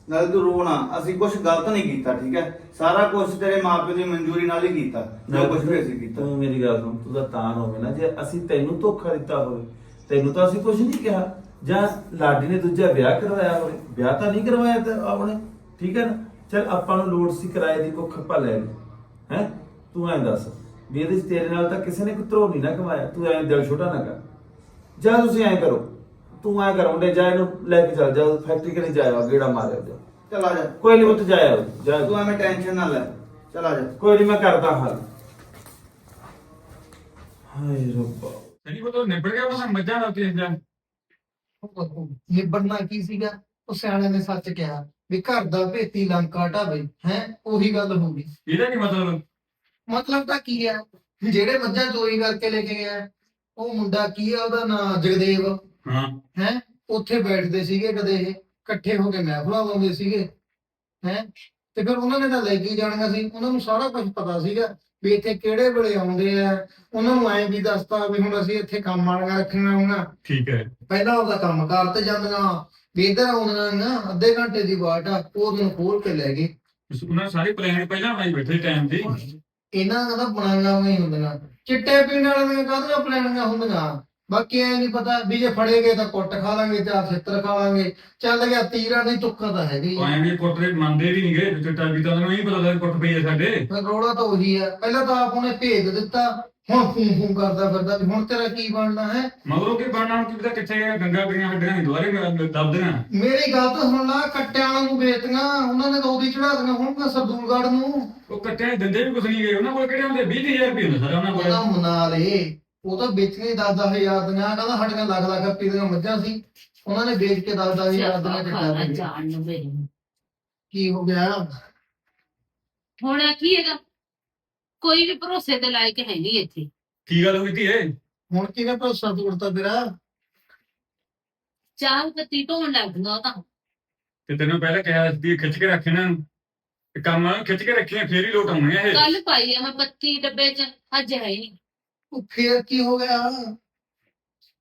Speaker 4: ਨਾਲ ਤੂੰ ਰੋਣਾ ਅਸੀਂ ਕੁਝ ਗਲਤ ਨਹੀਂ ਕੀਤਾ ਠੀਕ ਹੈ? ਸਾਰਾ ਕੁਝ ਤੇਰੇ ਮਾਪਿਓ ਦੀ ਮਨਜ਼ੂਰੀ ਨਾਲ ਹੀ ਕੀਤਾ ਜੋ ਕੁਝ ਵੀ ਅਸੀਂ ਕੀਤਾ।
Speaker 6: ਤੂੰ ਮੇਰੀ ਗੱਲ ਸੁਣ ਤੂੰ ਤਾਂ ਤਾਂ ਹੋਵੇ ਨਾ। ਜੇ ਅਸੀਂ ਤੈਨੂੰ ਧੋਖਾ ਦਿੱਤਾ ਹੋਵੇ ਤੈਨੂੰ ਤਾਂ ਅਸੀਂ ਕੁਝ ਨਹੀਂ ਕਿਹਾ। ਜਾਂ ਲਾਡੀ ਨੇ ਦੂਜਾ ਵਿਆਹ ਕਰਵਾਇਆ ਹੋਵੇ ਵਿਆਹ ਤਾਂ ਨਹੀਂ ਕਰਵਾਇਆ ਤੇ ਆਪਣੇ ਠੀਕ ਹੈ ਨਾ? ਚਲ ਆਪਾਂ ਨੂੰ ਲੋੜ ਸੀ ਕਿਰਾਏ ਦੀ ਕੁੱਖ ਲੈ ਲਈ ਹੈ? ਤੂੰ ਐਂ ਦੱਸ। ਵੀ ਇਹਦੇ 'ਚ ਤੇਰੇ ਨਾਲ ਤਾਂ ਕਿਸੇ ਨੇ ਕੁਤਰੋ ਨਹੀਂ ਨਾ ਕਮਾਇਆ। ਤੂੰ ਐਂ ਦਿਲ ਛੋਟਾ ਨਾ ਕਰ। ਜਾਂ ਤੁਸੀਂ ਐਂ ਕਰੋ। ਤੂੰ ਐਂ ਕਰੋ ਮੁੰਡੇ ਜਾ ਇਹਨੂੰ ਲੈ ਕੇ ਚੱਲ ਜਾ ਫੈਕਟਰੀ ਕਰੀ ਜਾਇਆ ਗੇੜਾ ਮਾਰਿਆ ਜਾ।
Speaker 4: ਚਲ ਆ ਜਾ।
Speaker 6: ਕੋਈ ਨਹੀਂ ਉੱਥੇ ਜਾਇਆ। ਜਾ।
Speaker 4: ਤੂੰ ਐਵੇਂ ਟੈਨਸ਼ਨ ਨਾ ਲੈ। ਚਲ ਆ ਜਾ।
Speaker 6: ਕੋਈ ਨਹੀਂ ਮੈਂ ਕਰਦਾ ਹੱਲ। ਹਾਏ ਰੱਬਾ।
Speaker 8: ਨਹੀਂ ਬਤੋ ਨਿਬੜ ਗਿਆ ਉਹ ਮੱਝਾਂ ਦਾ ਤੇ ਜਾਂ
Speaker 9: ਨਿਬੜਨਾ ਕੀ ਸੀਗਾ? ਉਹ ਸਿਆਣੇ ਨੇ ਸੱਚ ਕਿਹਾ ਵੀ ਘਰ ਦਾ ਭੇਤੀ ਲੰਕਾ ਢਾਵੇ ਹੈ? ਉਹੀ ਗੱਲ ਹੋ ਗਈ।
Speaker 8: ਇਹਦਾ ਕੀ ਮਤਲਬ?
Speaker 9: ਮਤਲਬ ਤਾਂ ਕੀ ਹੈ ਜਿਹੜੇ ਮੱਝਾਂ ਚੋਰੀ ਕਰਕੇ ਲੈ ਕੇ ਗਿਆ ਉਹ ਮੁੰਡਾ ਕੀ ਆ ਉਹਦਾ ਨਾਂ ਜਗਦੇਵ।
Speaker 8: ਹਾਂ।
Speaker 9: ਹੈ? ਉੱਥੇ ਬੈਠਦੇ ਸੀਗੇ ਕਦੇ ਇਹ ਇਕੱਠੇ ਹੋ ਕੇ ਮਹਿਫਲਾਂ ਲਾਉਂਦੇ ਸੀਗੇ। ਹੈ? ਤੇ ਫਿਰ ਉਹਨਾਂ ਨੇ ਤਾਂ ਲੈ ਕੇ ਹੀ ਜਾਣੀਆਂ ਸੀ। ਉਹਨਾਂ ਨੂੰ ਸਾਰਾ ਕੁਝ ਪਤਾ ਸੀਗਾ ਵੀ ਇੱਥੇ ਕਿਹੜੇ ਵੇਲੇ ਆਉਂਦੇ ਆ। ਉਹਨਾਂ ਨੂੰ ਐਂ ਵੀ ਦੱਸਤਾ ਵੀ ਹੁਣ ਅਸੀਂ ਇੱਥੇ ਕੰਮ ਵਾਲੀਆਂ ਰੱਖੀਆਂ ਹੋਈਆਂ।
Speaker 8: ਠੀਕ ਹੈ।
Speaker 9: ਪਹਿਲਾਂ ਉਹਦਾ ਕੰਮ ਕਰ ਤੇ ਜਾਂਦੀਆਂ ਵੀ ਇੱਧਰ ਆਉਂਦੀਆਂ ਨਾ ਅੱਧੇ ਘੰਟੇ ਦੀ ਵਾਟ ਆ ਉਹ ਨੂੰ ਖੋਲ ਕੇ ਲੈ ਗਏ।
Speaker 8: ਉਹਨਾਂ ਸਾਰੀ ਪਲਾਨ ਪਹਿਲਾਂ ਬਣਾਈ ਬੈਠੇ ਟਾਈਮ ਦੀ।
Speaker 9: ਇਹਨਾਂ ਦਾ ਤਾਂ ਬਣਾਈਆਂ ਹੋਈਆਂ ਹੀ ਹੁੰਦੀਆਂ। ਚਿੱਟੇ ਪੀਣ ਵਾਲੀਆਂ ਕਾਹਦੀਆਂ ਪਲਾਨੀਆਂ ਹੁੰਦੀਆਂ? ਬਾਕੀ ਐ ਨਹੀਂ ਪਤਾ ਵੀ ਜੇ ਫੜੇ ਗਏ ਤਾਂ ਕੁੱਟ ਖਾ ਲਾਂਗੇ ਜਾਂ ਛਿੱਤਰ ਖਾ ਲਾਂਗੇ। ਚੱਲ ਗਿਆ ਤੀਰਾਂ ਦੀ ਤੁੱਕਾ ਤਾਂ ਹੈਗੀ।
Speaker 8: ਉਹ ਐਵੇਂ ਕੁੱਟ ਦੇ ਮੰਨਦੇ ਵੀ ਨਹੀਂ ਗਏ ਚਿੱਟਾ ਵੀ ਤਾਂ ਉਹਨੂੰ ਹੀ ਪਤਾ ਕੁੱਟ ਪਈ ਹੈ ਸਾਡੇ।
Speaker 9: ਫਿਰ ਰੋੜਾ ਤਾਂ ਉਹੀ ਆ। ਪਹਿਲਾਂ ਤਾਂ ਆਪ ਉਹਨੇ ਭੇਜ ਦਿੱਤਾ। ਹੁਣ ਫੂੰ ਫੂੰ ਕਰਦਾ ਫਿਰਦਾ ਵੀ ਹੁਣ ਤੇਰਾ ਕੀ ਬਣਨਾ ਹੈ?
Speaker 8: ਮਗਰੋਂ ਕੀ ਬਣਨਾ? ਹੁਣ ਕੀ ਪਤਾ ਕਿੱਥੇ ਗਿਆ ਗੰਗਾ ਗਈਆਂ ਹੱਡੀਆਂ ਨਹੀਂ ਦੁਆਰੇ ਦੱਬ ਦੇਣਾ
Speaker 9: ਮੇਰੀ ਗੱਲ ਤਾਂ ਸੁਣ ਲਾ ਕੱਟਿਆਂ ਵਾਲਾਂ ਨੂੰ ਵੇਚਤੀਆਂ ਉਹਨਾਂ ਨੇ ਤਾਂ ਉਹਦੀ ਚੜਾ ਦਿੱਤੀਆਂ ਹੁਣ ਮੈਂ ਸਰਦੂਲਗੜ੍ਹ ਨੂੰ।
Speaker 8: ਉਹ ਕੱਟਿਆ ਦਿੰਦੇ ਵੀ ਕੁਛ ਨਹੀਂ ਗਏ। ਉਹਨਾਂ ਕੋਲ ਕਿਹੜੇ ਹੁੰਦੇ? 20000 ਰੁਪਏ ਹੁੰਦੇ ਸਾਰੇ ਉਹਨਾਂ
Speaker 9: ਉਹਦਾ
Speaker 8: ਕੋਲ
Speaker 9: ਮਨਾ ਲੇ ਉਹ ਤਾਂ ਵੇਚਣੇ 10-10 ਹਜ਼ਾਰ ਦੀਆਂ ਕਹਿੰਦਾ ਸਾਡੀਆਂ ਲੱਖ ਲੱਖ ਰੁਪਏ ਦੀਆਂ ਮੱਝਾਂ ਸੀ। ਉਹਨਾਂ ਨੇ ਵੇਚ ਕੇ 10-10 ਹਜ਼ਾਰ ਦੀਆਂ ਦਿੱਤਾ।
Speaker 1: ਜਾਣ ਨੂੰ ਮੇਰੀ।
Speaker 9: ਕੀ ਹੋ ਗਿਆ?
Speaker 1: ਹੁਣ ਕੀ ਹੈਗਾ? ਕੋਈ ਵੀ ਭਰੋਸੇ ਦੇ ਲਾਇਕ ਹੈ ਨਹੀਂ ਇੱਥੇ।
Speaker 8: ਕੀ ਗੱਲ ਹੋਈ ਤੀ ਇਹ
Speaker 9: ਹੁਣ ਕਿਹਨੇ ਭਰੋਸਾ ਤੋੜਤਾ ਤੇਰਾ?
Speaker 1: ਚਾਹ ਪੱਤੀ ਢੋਣ ਲੱਗਦਾ ਤਾਂ।
Speaker 8: ਤੇ ਤੈਨੂੰ ਪਹਿਲਾਂ ਕਿਹਾ ਸੀ ਵੀ ਖਿੱਚ ਕੇ ਰੱਖ ਇਹਨਾਂ ਨੂੰ। ਇਹ ਕੰਮ ਖਿੱਚ ਕੇ ਰੱਖੀਆਂ ਫੇਰ ਹੀ ਲੋਟ ਆਉਣੇ ਆ ਇਹ।
Speaker 1: ਕੱਲ ਪਾਈ ਆ ਮੈਂ ਪੱਤੀ ਡੱਬੇ ਚ ਅੱਜ ਹੈ ਹੀ। ਨਹੀਂ
Speaker 9: ਉਹ ਫੇਰ ਕੀ ਹੋ ਗਿਆ?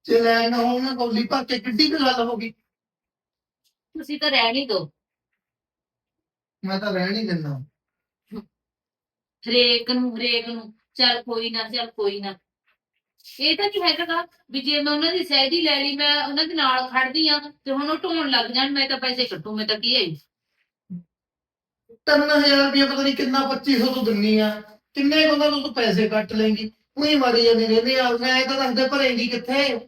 Speaker 9: ਜੇ ਲੈ ਨਾ ਹੋਣਾ ਕੌਲੀ ਭਰ ਕੇ ਕਿੱਡੀ ਕੁ ਗੱਲ ਹੋ ਗਈ?
Speaker 1: ਤੁਸੀਂ ਤਾਂ ਰਹਿ ਨਹੀਂ ਦੋ
Speaker 9: ਮੈਂ ਤਾਂ ਰਹਿਣ ਹੀ ਦਿੰਦਾ।
Speaker 1: ਹਰੇਕ ਨੂੰ ਹਰੇਕ ਨੂੰ ਚੱਲ ਕੋਈ ਨਾ ਚੱਲ ਕੋਈ ਨਾ। ਇਹ ਤਾਂ ਨਹੀਂ ਹੈਗਾ ਵੀ ਜੇ ਮੈਂ ਉਹਨਾਂ ਦੀ ਸਹਿਦੀ ਲੈ ਲਈ ਮੈਂ ਉਹਨਾਂ ਦੇ ਨਾਲ ਖੜਦੀ ਆ ਤੇ ਹੁਣ ਉਹ ਢੋਣ ਲੱਗ ਜਾਣ ਮੈਂ ਤਾਂ ਪੈਸੇ ਕੱਟੂ ਮੈਂ ਤਾਂ ਕੀ ਹੈ?
Speaker 9: 3000 ਰੁਪਏ ਪਤਾ ਨਹੀਂ ਕਿੰਨਾ 2500 ਤੋਂ ਦਿੰਨੀ ਆ। ਕਿੰਨੇ ਬੰਦਾ ਤੂੰ ਪੈਸੇ ਕੱਟ ਲੇਂਗੀ ਉਹੀ ਮਾਰੀ ਜਾਂਦੀ ਰਹਿੰਦੀ ਆ। ਮੈਂ ਤਾਂ ਦੱਸਦੇ ਭਰੇਂਗੀ ਕਿੱਥੇ?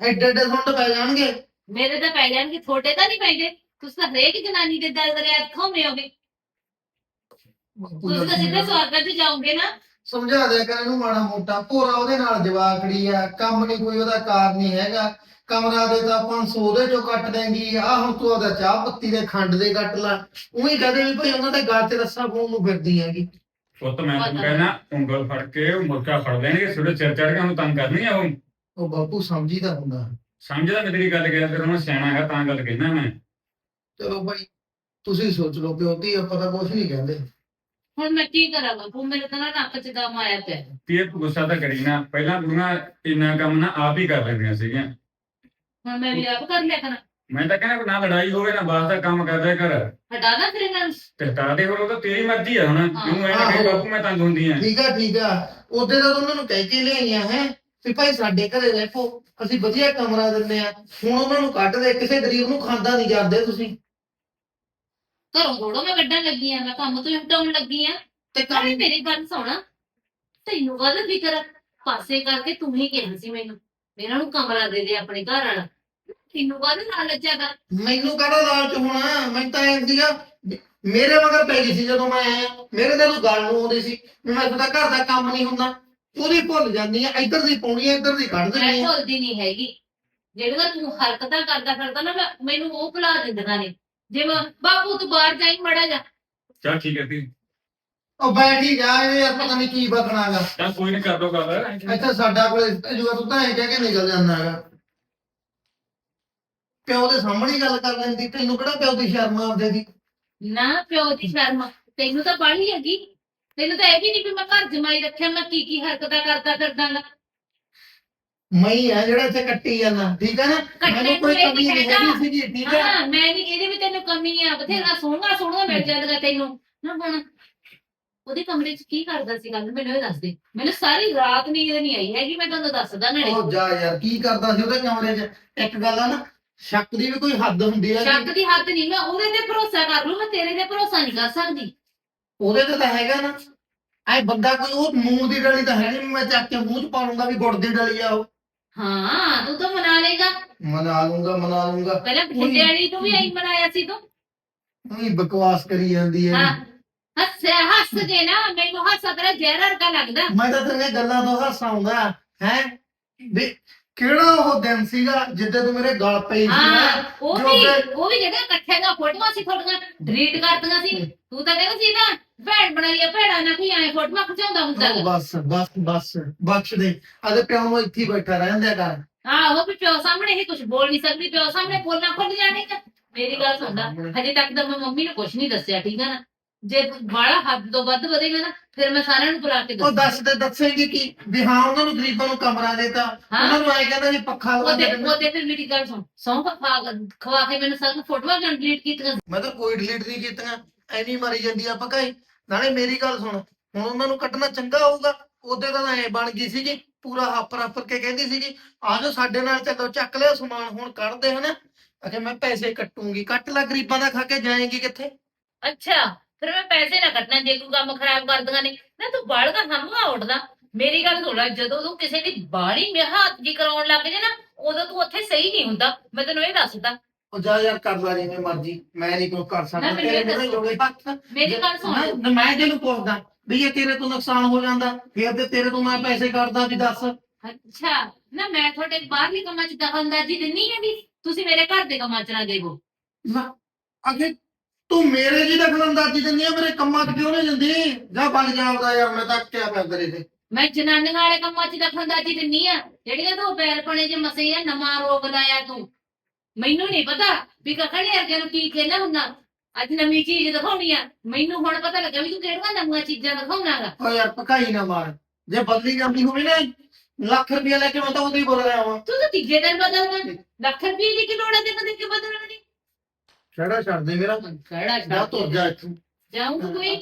Speaker 9: ਐਡੇ ਐਡੇ ਸੁੰਡ ਪੈ ਜਾਣਗੇ।
Speaker 1: ਮੇਰੇ ਤਾਂ ਪੈ ਜਾਣਗੇ ਥੋੜੇ ਤਾਂ ਨਹੀਂ ਪੈਂਦੇ। ਤੁਸੀਂ ਤਾਂ ਹਰੇਕ ਜਨਾਨੀ ਦੇ ਦਲ ਦਰਿਆ ਖੋਮੇ ਹੋਗੇ। ਤੁਸੀਂ ਤਾਂ ਸਿੱਧੇ ਸਵਾਗਤ ਚ ਜਾਓਗੇ ਨਾ।
Speaker 9: ਸਮਝਾ ਦਿਆ ਕਰ ਇਹਨੂੰ ਮਾੜਾ ਮੋਟਾ। ਭੋਰਾ ਉਹਦੇ ਨਾਲ ਜਵਾਕੜੀ ਆ। ਕੰਮ ਨਹੀਂ ਕੋਈ ਉਹਦਾ ਕਾਰ ਨਹੀਂ ਹੈਗਾ। ਕਮਰਾ ਦੇ ਤਾਂ 500 ਉਹਦੇ ਚੋਂ ਕੱਟ ਦੇਂਗੀ। ਆ ਹੁਣ ਤੂੰ ਉਹਦਾ ਚਾਹ ਪੱਤੀ ਦੇ ਖੰਡ ਦੇ ਕੱਟ ਲਾ। ਉਹੀ ਕਹਦੇ ਵੀ ਭਾਈ ਉਹਨਾਂ ਦੇ ਗਲ ਤੇ ਰੱਸਾ ਪਾਉਣ ਨੂੰ ਫਿਰਦੀ ਹੈਗੀ।
Speaker 8: ਪੁੱਤ ਮੈਂ ਤੈਨੂੰ ਕਹਿਣਾ ਉਂਗਲ ਫੜ ਕੇ ਉਹ ਮੁਰਕਾ ਫੜ ਲੈਣਗੇ। ਸਿਰੇ ਚਿਰ ਚੜ ਕੇ ਉਹਨੂੰ ਤੰਗ ਕਰਨੀ ਆ ਉਹ।
Speaker 9: ਉਹ ਬਾਪੂ ਸਮਝੀਦਾ ਹੁੰਦਾ।
Speaker 8: ਸਮਝਦਾ ਮੈਂ ਤੇਰੀ ਗੱਲ ਕਿਹਾ ਫਿਰ ਹੁਣ ਸਿਆਣਾ ਹੈਗਾ ਤਾਂ ਗੱਲ ਕਹਿਣਾ ਮੈਂ।
Speaker 9: ਚਲੋ ਭਾਈ ਤੁਸੀਂ ਸੋਚ ਲਓ ਪਿਓ ਧੀ ਆਪਾਂ ਤਾਂ ਕੁਝ ਨਹੀਂ ਕਹਿੰਦੇ।
Speaker 1: ਹੁਣ ਮੈਂ ਕੀ ਕਰਾਂ ਬਾਪੂ? ਮੇਰੇ ਤਾਂ ਨਾ ਨੱਕ ਚ ਦਮ ਆਇਆ ਪਿਆ।
Speaker 8: ਤੇ ਇਹ ਗੁੱਸਾ ਤਾਂ ਕਰੀ ਨਾ। ਪਹਿਲਾਂ ਕੁੜੀਆਂ ਇੰਨਾ ਕੰਮ ਨਾ ਆਪ ਹੀ ਕਰ ਲੈਂਦੀਆਂ ਸੀਗੀਆਂ।
Speaker 1: ਹੁਣ ਮੈਂ ਵੀ ਆਪ ਕਰ ਲਿਆ ਕਰਾਂ।
Speaker 8: ਮੈਂ ਤਾਂ ਕਹਿੰਦਾ ਨਾ ਲੜਾਈ ਹੋਵੇ ਨਾ ਬਾਸ ਦਾ ਕੰਮ ਕਰਦਾ ਕਰ।
Speaker 1: ਹਟਾ ਨਾ ਫਿਰ ਇਹਨਾਂ ਨੂੰ
Speaker 8: ਤੇ ਹਟਾ ਦੇ ਹੁਣ ਉਹ ਤਾਂ ਤੇਰੀ ਮਰਜ਼ੀ ਆ ਹੁਣ। ਤੂੰ ਐਂ ਨਾ ਕਹੇ। ਬਾਪੂ ਮੈਂ ਤੰਗ ਹੁੰਦੀ ਆ।
Speaker 9: ਠੀਕ ਆ ਠੀਕ ਆ। ਉਹਦੇ ਤਾਂ ਉਹਨਾਂ ਨੂੰ ਕਹਿ ਕੇ ਲਿਆਈਆਂ ਹੈ ਵੀ ਭਾਈ ਸਾਡੇ ਘਰੇ ਰਹਿਪੋ ਅਸੀਂ ਵਧੀਆ ਕਮਰਾ ਦਿੰਦੇ ਆ। ਹੁਣ ਉਹਨਾਂ ਨੂੰ ਕੱਢ ਦੇ। ਕਿਸੇ ਗਰੀਬ ਨੂੰ ਖਾਂਦਾ ਨਹੀਂ ਜਾਂਦੇ ਤੁਸੀਂ।
Speaker 1: ਘਰੋਂ ਥੋੜੋ ਮੈਂ ਕੱਢਣ ਲੱਗੀ ਆ ਮੈਂ ਕੰਮ ਤੋਂ ਹਟਾਉਣ ਲੱਗੀ ਆ।
Speaker 9: ਤੇ
Speaker 1: ਅਰੇ
Speaker 9: ਕੰਮ
Speaker 1: ਮੇਰੀ ਗੱਲ ਸੁਣ ਤੈਨੂੰ ਗੱਲ ਫਿਕਰ ਪਾਸੇ ਕਰਕੇ ਤੂੰ ਹੀ ਕਿਹਾ ਸੀ ਮੈਨੂੰ ਮੇਰਾ ਨੂੰ ਕਮਰਾ ਦੇ ਦੇ ਆਪਣੇ ਘਰ ਵਾਲਾ। ਤੈਨੂੰ ਗੱਲ ਨਾਲ ਲੱਜਿਆਗਾ
Speaker 9: ਮੈਨੂੰ ਕਾਹਦਾ ਲਾਲਚ ਹੋਣਾ? ਮੈਂ ਤਾਂ ਐਂਦੀ ਆ ਮੇਰੇ ਮਗਰ ਪੈ ਗਈ ਸੀ ਜਦੋਂ ਮੈਂ ਆਇਆ। ਮੇਰੇ ਤੇ ਤੂੰ ਗੱਲ ਨੂੰ ਆਉਂਦੀ ਸੀ ਵੀ ਮੈਂ ਤੁਹਾਡਾ ਘਰ ਦਾ ਕੰਮ ਨਹੀਂ ਹੁੰਦਾ। ਉਹਦੀ ਭੁੱਲ ਜਾਂਦੀ ਆ ਇੱਧਰ ਦੀ ਪਾਉਣੀ ਆ ਇੱਧਰ ਦੀ ਕੱਢ
Speaker 1: ਮੈਂ
Speaker 9: ਦਿੰਦੀ ਆ
Speaker 1: ਭੁੱਲਦੀ ਨਹੀਂ ਹੈਗੀ। ਜਿਹੜੀਆਂ ਤੂੰ ਹਰਕਤਾਂ ਕਰਦਾ ਫਿਰਦਾ ਨਾ ਮੈਂ- ਮੈਨੂੰ ਉਹ ਭੁਲਾ ਦਿੰਦੀਆਂ ਨੇ। ਜੇ ਮੈਂ ਬਾਪੂ ਤੂੰ ਬਾਹਰ ਜਾਈ ਮੜਾ ਜਾ
Speaker 8: ਚੱਲ ਠੀਕ ਹੈ ਤੀ
Speaker 9: ਉਹ ਬੈਠ ਹੀ ਜਾ ਇਹ ਯਾਰ ਪਤਾ ਨਹੀਂ ਕੀ ਬਕਣਾਗਾ
Speaker 8: ਚੱਲ ਕੋਈ ਨਹੀਂ ਕਰ ਦੋ ਗੱਲ।
Speaker 9: ਇੱਥੇ ਸਾਡਾ ਕੋਲੇ ਜੂਆ ਤੂੰ ਤਾਂ ਐਂ ਕਹਿ ਕੇ ਨਿਕਲ ਜਾਂਦਾ ਹੈਗਾ ਪਿਓ ਦੇ ਸਾਹਮਣੇ ਹੀ ਗੱਲ ਕਰ ਲੈਂਦੀ ਤੈਨੂੰ ਕਿਹੜਾ ਪਿਓ ਦੀ ਸ਼ਰਮ ਆਉਂਦੇ ਦੀ?
Speaker 1: ਨਾ ਪਿਓ ਦੀ ਸ਼ਰਮ ਤੈਨੂੰ ਤਾਂ ਬਾਹਲੀ ਹੈਗੀ। ਤੈਨੂੰ ਤਾਂ ਇਹ ਵੀ ਨਹੀਂ ਵੀ ਮੈਂ ਘਰ ਜਮਾਈ ਰੱਖਿਆ ਮੈਂ ਕੀ ਕੀ ਹਰਕਤਾਂ ਕਰਦਾ ਫਿਰਦਾਗਾ
Speaker 9: ਮੈਂ ਆ ਜਿਹੜਾ ਇੱਥੇ ਕੱਟੀ ਜਾਂਦਾ ਠੀਕ ਹੈ ਨਾ? ਮੈਨੂੰ ਕੋਈ
Speaker 1: ਨੂੰ ਇਹ
Speaker 9: ਕਮੀ ਨਹੀਂ
Speaker 1: ਹੈਗਾ।
Speaker 9: ਹੈਗੀ ਸੀਗੀ ਠੀਕ ਹੈ
Speaker 1: ਹਾਂ ਮੈਂ ਨਹੀਂ ਇਹਦੇ ਵੀ ਤੈਨੂੰ ਕਮੀ ਆ ਬਥੇਰਾ ਸੋਹਣਾ ਸੋਹਣਾ ਮਿਲ ਜਾਂਦਾ ਤੈਨੂੰ। ਨਾ ਹੁਣ ਉਹਦੇ ਕਮਰੇ 'ਚ ਕੀ ਕਰਦਾ ਸੀ ਗੱਲ? ਮੈਨੂੰ ਇਹ ਦੱਸ ਦੇ। ਮੈਨੂੰ ਸਾਰੀ ਰਾਤ ਨੀਂਦ ਨਹੀਂ ਆਈ ਹੈਗੀ ਮੈਂ ਤੁਹਾਨੂੰ ਦੱਸਦਾ ਨਾਲੇ।
Speaker 9: ਉਹ ਜਾ ਯਾਰ ਕੀ ਕਰਦਾ ਸੀ ਉਹਦੇ ਕਮਰੇ 'ਚ? ਇੱਕ ਗੱਲ ਆ ਨਾ ਸ਼ੱਕ ਦੀ ਵੀ ਕੋਈ ਹੱਦ ਹੁੰਦੀ ਹੈ
Speaker 1: ਸ਼ੱਕ ਦੀ ਹੱਦ ਨਹੀਂ ਮੈਂ ਉਹਦੇ ਤੇ ਭਰੋਸਾ ਕਰ ਲੂ ਮੈਂ ਤੇਰੇ ਤੇ ਭਰੋਸਾ ਨਹੀਂ ਕਰ ਸਕਦੀ।
Speaker 9: ਉਹਦੇ ਤੇ ਤਾਂ ਹੈਗਾ ਨਾ। ਐ ਬੰਦਾ ਕੋਈ ਉਹ ਮੂੰਹ ਦੀ ਡਲੀ ਤਾਂ ਹੈ ਨਹੀਂ ਮੈਂ ਚੱਕ ਕੇ ਮੂੰਹ 'ਚ ਪਾ ਲੂੰਗਾ ਵੀ ਗੁੜ ਦੀ ਡਲੀ ਆ ਉਹ।
Speaker 1: ਹਾਂ ਤੂੰ ਤਾਂ ਮਨਾ ਲੇਗਾ।
Speaker 9: ਮਨਾ ਲੂੰਗਾ ਮਨਾ ਲੂੰਗਾ।
Speaker 1: ਪਹਿਲਾਂ ਬਠਿੰਡੇ ਵਾਲੀ ਨੂੰ ਵੀ ਐਂ ਮਨਾਇਆ ਸੀ ਤੂੰ।
Speaker 9: ਉਹੀ ਬਕਵਾਸ ਕਰੀ ਜਾਂਦੀ ਹੈ।
Speaker 1: ਹਾਂ ਹੱਸਿਆ ਹੱਸ ਕੇ ਨਾ ਮੈਨੂੰ ਹੱਸਾ ਤੇਰਾ ਜ਼ਹਿਰ ਵਰਗਾ ਲੱਗਦਾ।
Speaker 9: ਮੈਂ ਤਾਂ ਤੇਰੀਆਂ ਗੱਲਾਂ ਤੋਂ ਹਾਸਾ ਆਉਂਦਾ ਹੈ? ਵੀ ਕਿਹੜਾ ਉਹ ਦਿਨ ਸੀਗਾ ਜਿੱਦੇ ਤੂੰ ਮੇਰੇ ਗਲ ਪਈ ਸੀ
Speaker 1: ਹਾਂ
Speaker 9: ਨਾ
Speaker 1: ਉਹ
Speaker 9: ਜੋ
Speaker 1: ਵੀ
Speaker 9: ਕਿ-
Speaker 1: ਉਹ ਵੀ ਜਿਹੜਾ ਇਕੱਠੇ ਦਾ ਫੋਟੋਆਂ ਸੀ ਤੁਹਾਡੀਆਂ ਡਿਲੀਟ ਕਰਤੀਆਂ ਸੀ। ਤੂੰ ਤਾਂ ਕਹਿੰਦਾ ਸੀ ਨਾ ਭੈਣ ਬਣਾਈ ਆ ਭੈੜਾ ਨਾ ਕੋਈ ਐ ਫੋਟੋਆਂ ਖਿਚਾਉਂਦਾ ਹੁੰਦਾ
Speaker 9: ਬਸ ਬਸ ਬਸ ਬਖਸ਼ ਦੇ। ਆਦੇ ਪਿਓ ਨੂੰ ਇੱਥੇ ਹੀ ਬੈਠਾ ਰਹਿਣ ਦਿਆ ਕਰ
Speaker 1: ਆਹੋ ਵੀ ਪਿਓ ਸਾਹਮਣੇ ਹੀ ਕੁਝ ਬੋਲ ਨਹੀਂ ਸਕਦੀ ਪਿਓ ਸਾਹਮਣੇ ਬੋਲਣਾ ਖੁੱਲ ਜਾਣੇਗਾ ਮੇਰੀ ਗੱਲ ਸੁਣਦਾ ਹਜੇ ਤੱਕ ਤਾਂ ਮੈਂ ਮੰਮੀ ਨੂੰ ਕੁਝ ਨਹੀਂ ਦੱਸਿਆ ਠੀਕ ਹੈ ਨਾ? ਜੇ ਬਾਹਲਾ ਹੱਦ ਤੋਂ ਵੱਧ ਵਧੇਗਾ ਨਾ ਫਿਰ ਮੈਂ ਸਾਰਿਆਂ ਨੂੰ ਬੁਲਾ ਕੇ
Speaker 9: ਉਹ
Speaker 1: ਦੱਸਾਂ
Speaker 9: ਦੱਸ ਤੇ ਦੱਸੇਂਗੇ ਕੀ? ਵੀ ਹਾਂ ਉਹਨਾਂ ਨੂੰ ਗਰੀਬਾਂ ਨੂੰ ਕਮਰਾ ਦੇਤਾ
Speaker 1: ਹਾਂ।
Speaker 9: ਉਹਨਾਂ ਨੂੰ ਐ ਕਹਿੰਦਾ ਜੀ ਪੱਖਾ ਲਵਾ
Speaker 1: ਉਹਦੇ
Speaker 9: ਦੇ
Speaker 1: ਉਹਦੇ ਫਿਰ ਮੇਰੀ ਗੱਲ ਸੁਣ ਸੌਂ ਖਵਾ ਖਵਾ ਕੇ ਮੈਨੂੰ ਸਭ ਫੋਟੋਆਂ ਕੰਪਲੀਟ ਕੀਤੀਆਂ?
Speaker 9: ਮੈਂ ਤਾਂ ਕੋਈ ਡਿਲੀਟ ਨਹੀਂ ਕੀਤੀਆਂ। ਹੀ ਮਾਰੀ ਜਾਂਦੀ ਆ ਪਕਾਈ ਨਾਲੇ ਮੇਰੀ ਗੱਲ ਸੁਣ, ਹੁਣ ਉਹਨਾਂ ਨੂੰ ਕੱਟਣਾ ਚੰਗਾ ਹੋਊਗਾ, ਉਹਦੇ ਤਾਂ ਐ ਬਣ ਗਈ ਸੀਗੀ, ਪੂਰਾ ਹਾਪਰ ਹਾਪਰ ਕੇ ਕਹਿੰਦੀ ਸੀਗੀ, ਆ ਸਾਡੇ ਨਾਲ ਚੱਲੋ, ਚੱਕ ਲਿਓ ਸਮਾਨ, ਹੁਣ ਕੱਢਦੇ ਹਨਾ। ਅਖੇ ਮੈਂ ਪੈਸੇ ਕੱਟੂੰਗੀ, ਕੱਟ ਲੈ ਗਰੀਬਾਂ ਦਾ ਖਾ ਕੇ ਜਾਏਂਗੀ ਕਿੱਥੇ?
Speaker 1: ਅੱਛਾ, ਫਿਰ ਮੈਂ ਪੈਸੇ ਨਾ ਕੱਟਣਾ, ਜੇ ਕੋਈ ਕੰਮ ਖਰਾਬ ਕਰਦੀਆਂ ਨੇ, ਨਾ ਤੂੰ ਬਾਲ ਦਾ ਹਮਗਾ ਉੱਠਦਾ। ਮੇਰੀ ਗੱਲ ਸੁਣ ਲੈ, ਜਦੋਂ ਤੂੰ ਕਿਸੇ ਦੀ ਬਾੜੀ ਮੇ ਜੀ ਕਰਾਉਣ ਲੱਗ ਜੇ ਨਾ, ਉਦੋਂ ਤੂੰ ਉੱਥੇ ਸਹੀ ਨਹੀਂ ਹੁੰਦਾ, ਮੈਂ ਤੈਨੂੰ ਇਹ ਦੱਸਦਾ।
Speaker 9: ਉਹ ਜਾ ਯਾਰ ਕਰ ਲੈ ਜਿਵੇਂ ਮਰਜ਼ੀ ਮੈਂ ਨਹੀਂ ਕੋਈ ਕਰ ਸਕਦਾ
Speaker 1: ਨਾ ਮੈਨੂੰ
Speaker 9: ਤੇਰੇ ਮੂਹਰੇ
Speaker 1: ਦੱਸੋ।
Speaker 9: ਜੋਗੇ ਹੱਥ
Speaker 1: ਮੇਰੀ ਗੱਲ ਸੁਣ।
Speaker 9: ਨਾ- ਨਾ ਮੈਂ ਪੁੱਛਦਾ ਵੀ ਇਹ ਤੇਰੇ ਤੋਂ ਨੁਕਸਾਨ ਹੋ ਜਾਂਦਾ ਫਿਰ ਤੇ ਤੇਰੇ ਤੋਂ ਮੈਂ ਪੈਸੇ ਕੱਢਦਾ ਵੀ ਦੱਸ।
Speaker 1: ਅੱਛਾ ਨਾ ਮੈਂ ਤੁਹਾਡੇ ਬਾਹਰਲੇ ਕੰਮਾਂ 'ਚ ਦਖਲਅੰਦਾਜ਼ੀ ਦਿੰਨੀ ਹੈ ਵੀ ਤੁਸੀਂ ਮੇਰੇ ਘਰ ਦੇ ਕੰਮਾਂ 'ਚ ਨਾ ਦੇਵੋ
Speaker 9: ਨਾ ਅਗੇ ਤੂੰ ਮੇਰੇ ਜੀ ਦਖਲਅੰਦਾਜ਼ੀ ਦਿੰਦੀ ਆ ਮੇਰੇ ਕੰਮਾਂ 'ਚ ਕਿਉਂ ਨਹੀਂ ਦਿੰਦੀ? ਜਾ ਬਣ ਜਾ ਆਪਦਾ ਯਾਰ ਮੈਂ ਤਾਂ ਕਿਆ ਪਿਆ ਤੇਰੇ ਤੇ।
Speaker 1: ਮੈਂ ਜਨਾਨੀਆਂ ਵਾਲੇ ਕੰਮਾਂ 'ਚ ਦਖਲਅੰਦਾਜ਼ੀ ਦਿੰਨੀ ਆ ਜਿਹੜੀਆਂ ਤੂੰ ਬੈਲ ਪਣੇ 'ਚ ਮਸੇ ਆ ਨਵਾਂ ਰੋਗ ਲਾਇਆ ਤੂੰ। ਮੈਨੂੰ ਨਹੀਂ ਪਤਾ ਵੀ ਕਖੜੇ ਅੱਗੇ ਨੂੰ ਕੀ ਕਹਿਣਾ ਹੁੰਦਾ। ਅੱਜ ਨਵੀਂ ਚੀਜ਼ ਦਿਖਾਉਣੀ ਆ। ਮੈਨੂੰ ਹੁਣ ਪਤਾ ਲੱਗਾ ਵੀ ਤੂੰ ਕਿਹੜੀਆਂ ਨਵੀਆਂ ਚੀਜ਼ਾਂ ਦਿਖਾਉਣਾਗਾ।
Speaker 9: ਓ ਯਾਰ ਪਕਾਈ ਨਾ ਮਾਰ। ਜੇ ਬਦਲੀ ਜਾਂਦੀ ਹੋਵੇ ਨਾ ਲੱਖ ਰੁਪਇਆ ਲੈ ਕੇ ਮੈਂ ਤਾਂ ਉਦੋਂ ਹੀ ਬੋਲ ਰਿਹਾ ਵਾਂ
Speaker 1: ਤੂੰ ਤਾਂ ਤੀਜੇ ਦਿਨ ਬਦਲਣਾ। ਲੱਖ ਰੁਪਏ ਦੀ ਕਿ ਲੋੜ ਹੈ ਤੈਨੂੰ ਦੇਖ ਕੇ ਬਦਲਣ ਦੀ?
Speaker 9: ਛੜਾ ਛੱਡ ਦੇ ਮੇਰਾ?
Speaker 1: ਕਿਹੜਾ
Speaker 9: ਜਾ ਤੁਰ ਜਾ ਇੱਥੋਂ।
Speaker 1: ਜਾਊਂ ਕੋਈ?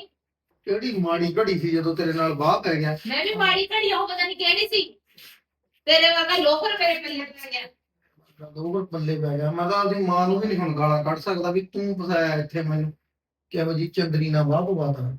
Speaker 9: ਕਿਹੜੀ ਮਾੜੀ ਘੜੀ ਸੀ ਜਦੋਂ ਤੇਰੇ ਨਾਲ ਬਾਹ ਪੈ ਗਿਆ?
Speaker 1: ਮੈਂ ਵੀ ਮਾੜੀ ਘੜੀ ਉਹ ਪਤਾ ਨਹੀਂ ਕਿਹੜੀ ਸੀ। ਤੇਰੇ ਵਰਗਾ ਲੋਫਰ ਮੇਰੇ ਪੱਲੇ ਪੈ ਗਿਆ।
Speaker 9: ਦੋ ਗੁੱਟ ਪੱਲੇ ਪੈ ਗਿਆ, ਮੈਂ ਤਾਂ ਆਪਦੀ ਮਾਂ ਨੂੰ ਵੀ ਨਹੀਂ ਹੁਣ ਗਾਲਾਂ ਕੱਢ ਸਕਦਾ ਵੀ ਤੂੰ ਫਸਾਇਆ ਇੱਥੇ ਮੈਨੂੰ। ਕਿਹੋ ਜੀ ਚੰਦਰੀ ਨਾਲ ਵਾਹ। ਪਵਾਤਾ